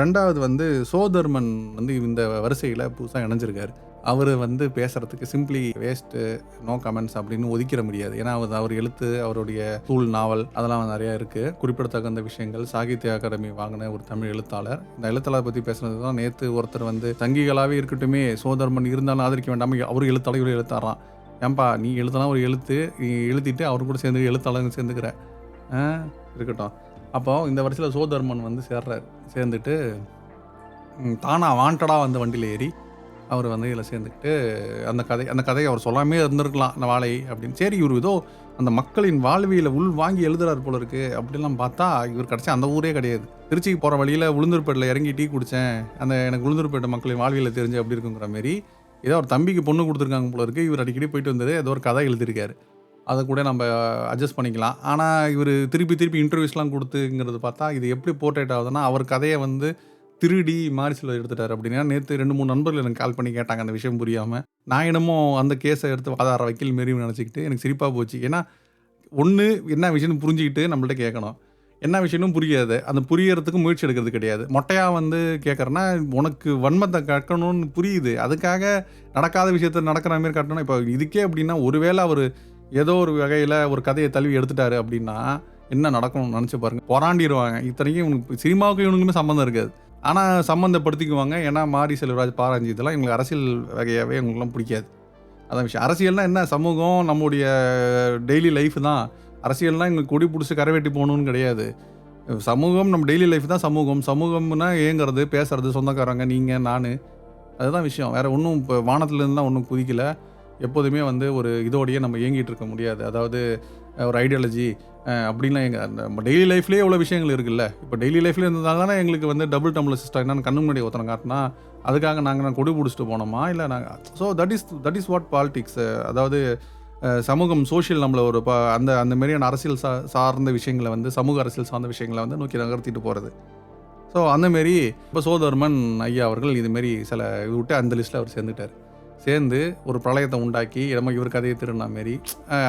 ரெண்டாவது வந்து சோதர்மன் வந்து இந்த வரிசையில் புதுசாக இணைஞ்சிருக்காரு. அவர் வந்து பேசுகிறதுக்கு சிம்பிளி வேஸ்ட்டு நோ கமெண்ட்ஸ் அப்படின்னு ஒதுக்கிட முடியாது. ஏன்னா அவர் அவர் எழுத்து அவருடைய தூள் நாவல் அதெல்லாம் நிறையா இருக்குது குறிப்பிடத்தகுந்த விஷயங்கள் சாகித்ய அகாடமி வாங்கின ஒரு தமிழ் எழுத்தாளர். இந்த எழுத்தாளர் பற்றி பேசுனது தான் நேற்று ஒருத்தர் வந்து தங்கிகளாகவே இருக்கட்டுமே சோதர்மன் இருந்தாலும் ஆதரிக்க வேண்டாமல் அவர் எழுத்தாளர் எழுத்தாரான் ஏன்பா நீ எழுத்தலாம் ஒரு எழுத்து? நீ எழுதிட்டு அவர் கூட சேர்ந்து எழுத்தாளர் சேர்ந்துக்கிற. இருக்கட்டும். அப்போ இந்த வருஷத்தில் சோதர்மன் வந்து சேர்றார். சேர்ந்துட்டு தானாக வாண்டடாக வந்து வண்டியில் ஏறி அவர் வந்து இதில் சேர்ந்துக்கிட்டு அந்த கதை அந்த கதையை அவர் சொல்லாமே இருந்திருக்கலாம் அந்த வாழை அப்படின்னு. சரி இவர் ஏதோ அந்த மக்களின் வாழ்வியில் உள் வாங்கி எழுதுறாரு போல இருக்கு அப்படிலாம் பார்த்தா இவர் கிடச்சி அந்த ஊரே கிடையாது. திருச்சிக்கு போகிற வழியில் உளுந்தூர்பேட்டில் இறங்கி டீ குடித்தேன் அந்த எனக்கு உளுந்தூர்பேட்டை மக்களின் வாழ்வியில் தெரிஞ்சு அப்படி இருக்குங்கிற மாரி ஏதோ ஒரு தம்பிக்கு பொண்ணு கொடுத்துருக்காங்க போல இருக்கு. இவர் அடிக்கடி போயிட்டு வந்தது ஏதோ ஒரு கதை எழுதியிருக்காரு. அதை கூட நம்ம அட்ஜஸ்ட் பண்ணிக்கலாம். ஆனால் இவர் திருப்பி திருப்பி இன்டர்வியூஸ்லாம் கொடுத்துங்கிறது பார்த்தா இது எப்படி போர்ட்ரேட் ஆகுதுன்னா அவர் கதையை வந்து திருடி மாரிசில் எடுத்துட்டார் அப்படின்னா நேற்று ரெண்டு மூணு நண்பர்கள் எனக்கு கால் பண்ணி கேட்டாங்க அந்த விஷயம் புரியாமல் நான் என்னமோ அந்த கேஸை எடுத்து வாதார வக்கீல் மாரி நினச்சிக்கிட்டு எனக்கு சிரிப்பாக போச்சு. ஏன்னா ஒன்று என்ன விஷயம்னு புரிஞ்சுக்கிட்டு நம்மள்ட்ட கேட்கணும். என்ன விஷயம்னு புரியாது. அந்த புரியறதுக்கு முயற்சி எடுக்கிறது கிடையாது. மொட்டையாக வந்து கேட்குறேன்னா உனக்கு வன்மத்தை கட்டணும்னு புரியுது. அதுக்காக நடக்காத விஷயத்த நடக்கிற மாதிரி கட்டணும் இப்போ இதுக்கே அப்படின்னா ஒருவேளை அவர் ஏதோ ஒரு வகையில் ஒரு கதையை தழுவி எடுத்துட்டாரு அப்படின்னா என்ன நடக்கணும்னு நினச்சி பாருங்க. பொறாண்டிடுவாங்க இத்தனைக்கும் இவனுக்கு சினிமாவுக்கு இவனுக்குமே சம்மந்தம் இருக்காது. ஆனால் சம்மந்தப்படுத்திக்குவாங்க ஏன்னா மாரி செல்வராஜ் பாராஞ்சி இதெல்லாம் இவங்களுக்கு அரசியல் வகையாகவே இவங்களுக்குலாம் பிடிக்காது. அதான் விஷயம். அரசியல்னா என்ன? சமூகம் நம்முடைய டெய்லி லைஃப் தான். அரசியல்னா எங்களுக்கு கொடி பிடிச்சி கரை வெட்டி போகணும்னு கிடையாது. சமூகம் நம்ம டெய்லி லைஃப் தான் சமூகம். சமூகம்னா ஏங்குறது பேசுறது சொந்தக்காரங்க நீங்கள் நான். அதுதான் விஷயம். வேறு ஒன்றும் இப்போ வானத்துலேருந்துலாம் ஒன்றும் குதிக்கல. எப்போதுமே வந்து ஒரு இதோடையே நம்ம இயங்கிட்டு இருக்க முடியாது. அதாவது ஒரு ஐடியாலஜி அப்படின்லாம் எங்கள் நம்ம டெய்லி லைஃப்லேயே எவ்வளோ விஷயங்கள் இருக்குல்ல? இப்போ டெய்லி லைஃப்ல இருந்ததால தானே எங்களுக்கு வந்து டபுள் டம்ளர் சிஸ்டம் என்னன்னு கண்ணு முன்னாடி ஒருத்தனை காட்டினா அதுக்காக நாங்கள் நான் கொடி பிடிச்சிட்டு போனோமா? இல்லை நாங்கள் so that is that is what politics அதாவது சமூகம் சோஷியல் நம்மளை ஒரு ப அந்த அந்த மாதிரியான அரசியல் சா சார்ந்த விஷயங்களை வந்து சமூக அரசியல் சார்ந்த விஷயங்களை வந்து நோக்கி நகர்த்திட்டு போகிறது ஸோ அந்தமாரி இப்போ சோதர்மன் ஐயா அவர்கள் இதுமாரி சில இது விட்டு அந்த லிஸ்ட்டில் அவர் சேர்ந்துட்டார். சேர்ந்து ஒரு பிரளயத்தை உண்டாக்கி நம்ம இவர் கதையை திருடின மாரி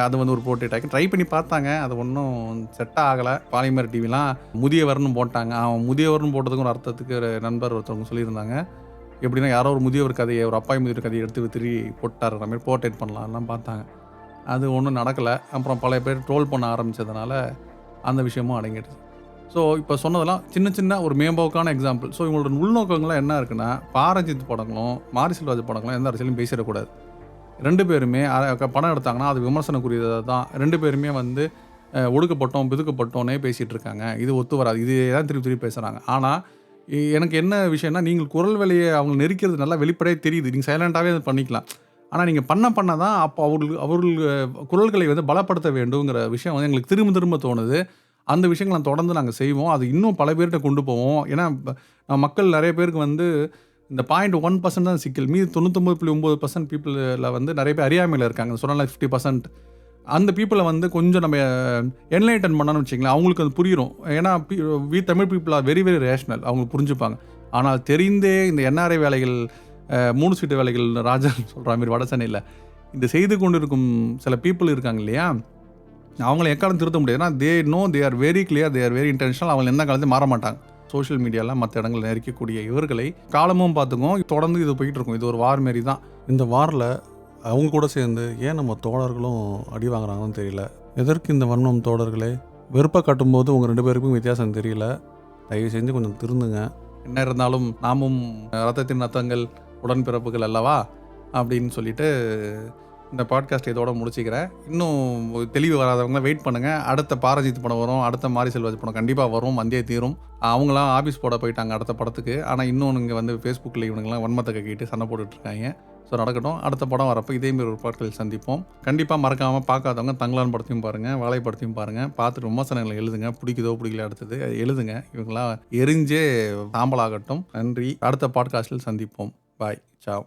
அது வந்து ஒரு போர்ட்ரேட் ஆக்கி ட்ரை பண்ணி பார்த்தாங்க. அது ஒன்றும் செட் ஆகலை. பாலிமர் டிவிலாம் முதியவர்னு போட்டாங்க. அவன் முதியவர்னு போட்டதுக்கு ஒரு அர்த்தத்துக்கு ஒரு நண்பர் ஒருத்தவங்க சொல்லியிருந்தாங்க. எப்படின்னா யாரோ ஒரு முதியவர் கதையை ஒரு அப்பாய் முதியவர் கதையை எடுத்து திருடி போட்டாருற மாதிரி போர்ட்ரேட் பண்ணலாம்லாம் பார்த்தாங்க. அது ஒன்றும் நடக்கலை. அப்புறம் பல பேர் ட்ரோல் பண்ண ஆரம்பித்ததுனால அந்த விஷயமும் அடங்கிடுச்சு. ஸோ இப்போ சொன்னதெல்லாம் சின்ன சின்ன ஒரு மேம்போக்கான எக்ஸாம்பிள் ஸோ இவங்களோட உள்நோக்கங்கள்லாம் என்ன இருக்குன்னா பாரஞ்சித் படங்களும் மாரி செல்வராஜ் படங்களும் எந்த அரசியலும் பேசிடக்கூடாது. ரெண்டு பேருமே படம் எடுத்தாங்கன்னா அது விமர்சனக்குரியதாக தான் ரெண்டு பேருமே வந்து ஒடுக்கப்பட்டோம் பிதுக்கப்பட்டோன்னே பேசிகிட்டு இருக்காங்க இது ஒத்து வராது. இது தான் திருப்பி திருப்பி பேசுகிறாங்க ஆனால் எனக்கு என்ன விஷயம்னா நீங்கள் குரல் வேலையை அவங்க நெருக்கிறது நல்லா வெளிப்படையாக தெரியுது. நீங்கள் சைலண்ட்டாகவே அதை பண்ணிக்கலாம். ஆனால் நீங்கள் பண்ண பண்ண தான் அப்போ அவர்கள் அவர்கள் குரல்களை வந்து பலப்படுத்த வேண்டுங்கிற விஷயம் வந்து எங்களுக்கு திரும்ப திரும்ப தோணுது. அந்த விஷயங்களை தொடர்ந்து நாங்கள் செய்வோம். அது இன்னும் பல பேர்கிட்ட கொண்டு போவோம். ஏன்னா மக்கள் நிறைய பேருக்கு வந்து இந்த பாயிண்ட் ஒன் பர்சன்ட் தான் சிக்கல். மீதி தொண்ணூத்தொம்பது புள்ளி ஒம்பது பர்சன்ட் பீப்புளில் வந்து நிறைய பேர் அறியாமையில் இருக்காங்க. சொன்னால ஃபிஃப்டி பர்சன்ட் அந்த பீப்புளை வந்து கொஞ்சம் நம்ம என்லைட்டன் பண்ணணும்னு வச்சிங்களேன் அவங்களுக்கு அது புரியும். ஏன்னா we Tamil people are very very rational அவங்க புரிஞ்சுப்பாங்க. ஆனால் தெரிந்தே இந்த என்ஆர்ஐ வேலைகள் மூணு சீட்டு வேலைகள் ராஜா சொல்கிற மாதிரி வட சென்னையில் இந்த செய்து கொண்டிருக்கும் சில பீப்புள் இருக்காங்க இல்லையா? அவங்கள எக்காலம் திருத்த முடியாதுன்னா they know they are very clear they are very intentional அவங்க எந்த காலத்தையும் மாற மாட்டாங்க. சோஷியல் மீடியாவில் மற்ற இடங்களில் நெருக்கக்கூடிய இவர்களை காலமும் பார்த்துக்கும் தொடர்ந்து இது போயிட்டு இருக்கும். இது ஒரு வார் மாரி தான் இந்த வாரில் அவங்க கூட சேர்ந்து ஏன் நம்ம தோழர்களும் அடி வாங்குறாங்கன்னு தெரியல. எதற்கு இந்த வன்மம் தோழர்களே? வெறுப்பை கட்டும்போது உங்கள் ரெண்டு பேருக்கும் வித்தியாசம் தெரியல. தயவு செஞ்சு கொஞ்சம் திருந்துங்க. என்ன இருந்தாலும் நாமும் ரத்தத்தின் ரத்தங்கள் உடன்பிறப்புகள் அல்லவா? அப்படின்னு சொல்லிட்டு இந்த பாட்காஸ்ட் இதோட முடிச்சுக்கிறேன். இன்னும் தெளிவு வராதவங்க வெயிட் பண்ணுங்கள் அடுத்த பாரஜித் படம் வரும். அடுத்த மாரி செல்வாஜ் படம் கண்டிப்பாக வரும். வந்தே தீரும். அவங்களாம் ஆஃபீஸ் போட போயிட்டாங்க அடுத்த படத்துக்கு. ஆனால் இன்னும் இங்கே வந்து ஃபேஸ்புக்கில் இவனுங்களாம் வன்மத்தை கக்கிட்டு சண்டை போட்டுட்ருக்காங்க ஸோ நடக்கட்டும். அடுத்த படம் வரப்போ இதேமாரி ஒரு பாட்கள் சந்திப்போம். கண்டிப்பாக மறக்காமல் பார்க்காதவங்க தங்களான் படத்தையும் பாருங்கள் வாழை படத்தையும் பாருங்கள் பார்த்துட்டு விமர்சனங்களை எழுதுங்க. பிடிக்குதோ பிடிக்கல அடுத்தது எழுதுங்க. இவங்களாம் எரிஞ்சே சாம்பலாகட்டும். நன்றி. அடுத்த பாட்காஸ்டில் சந்திப்போம். பாய் சாவ்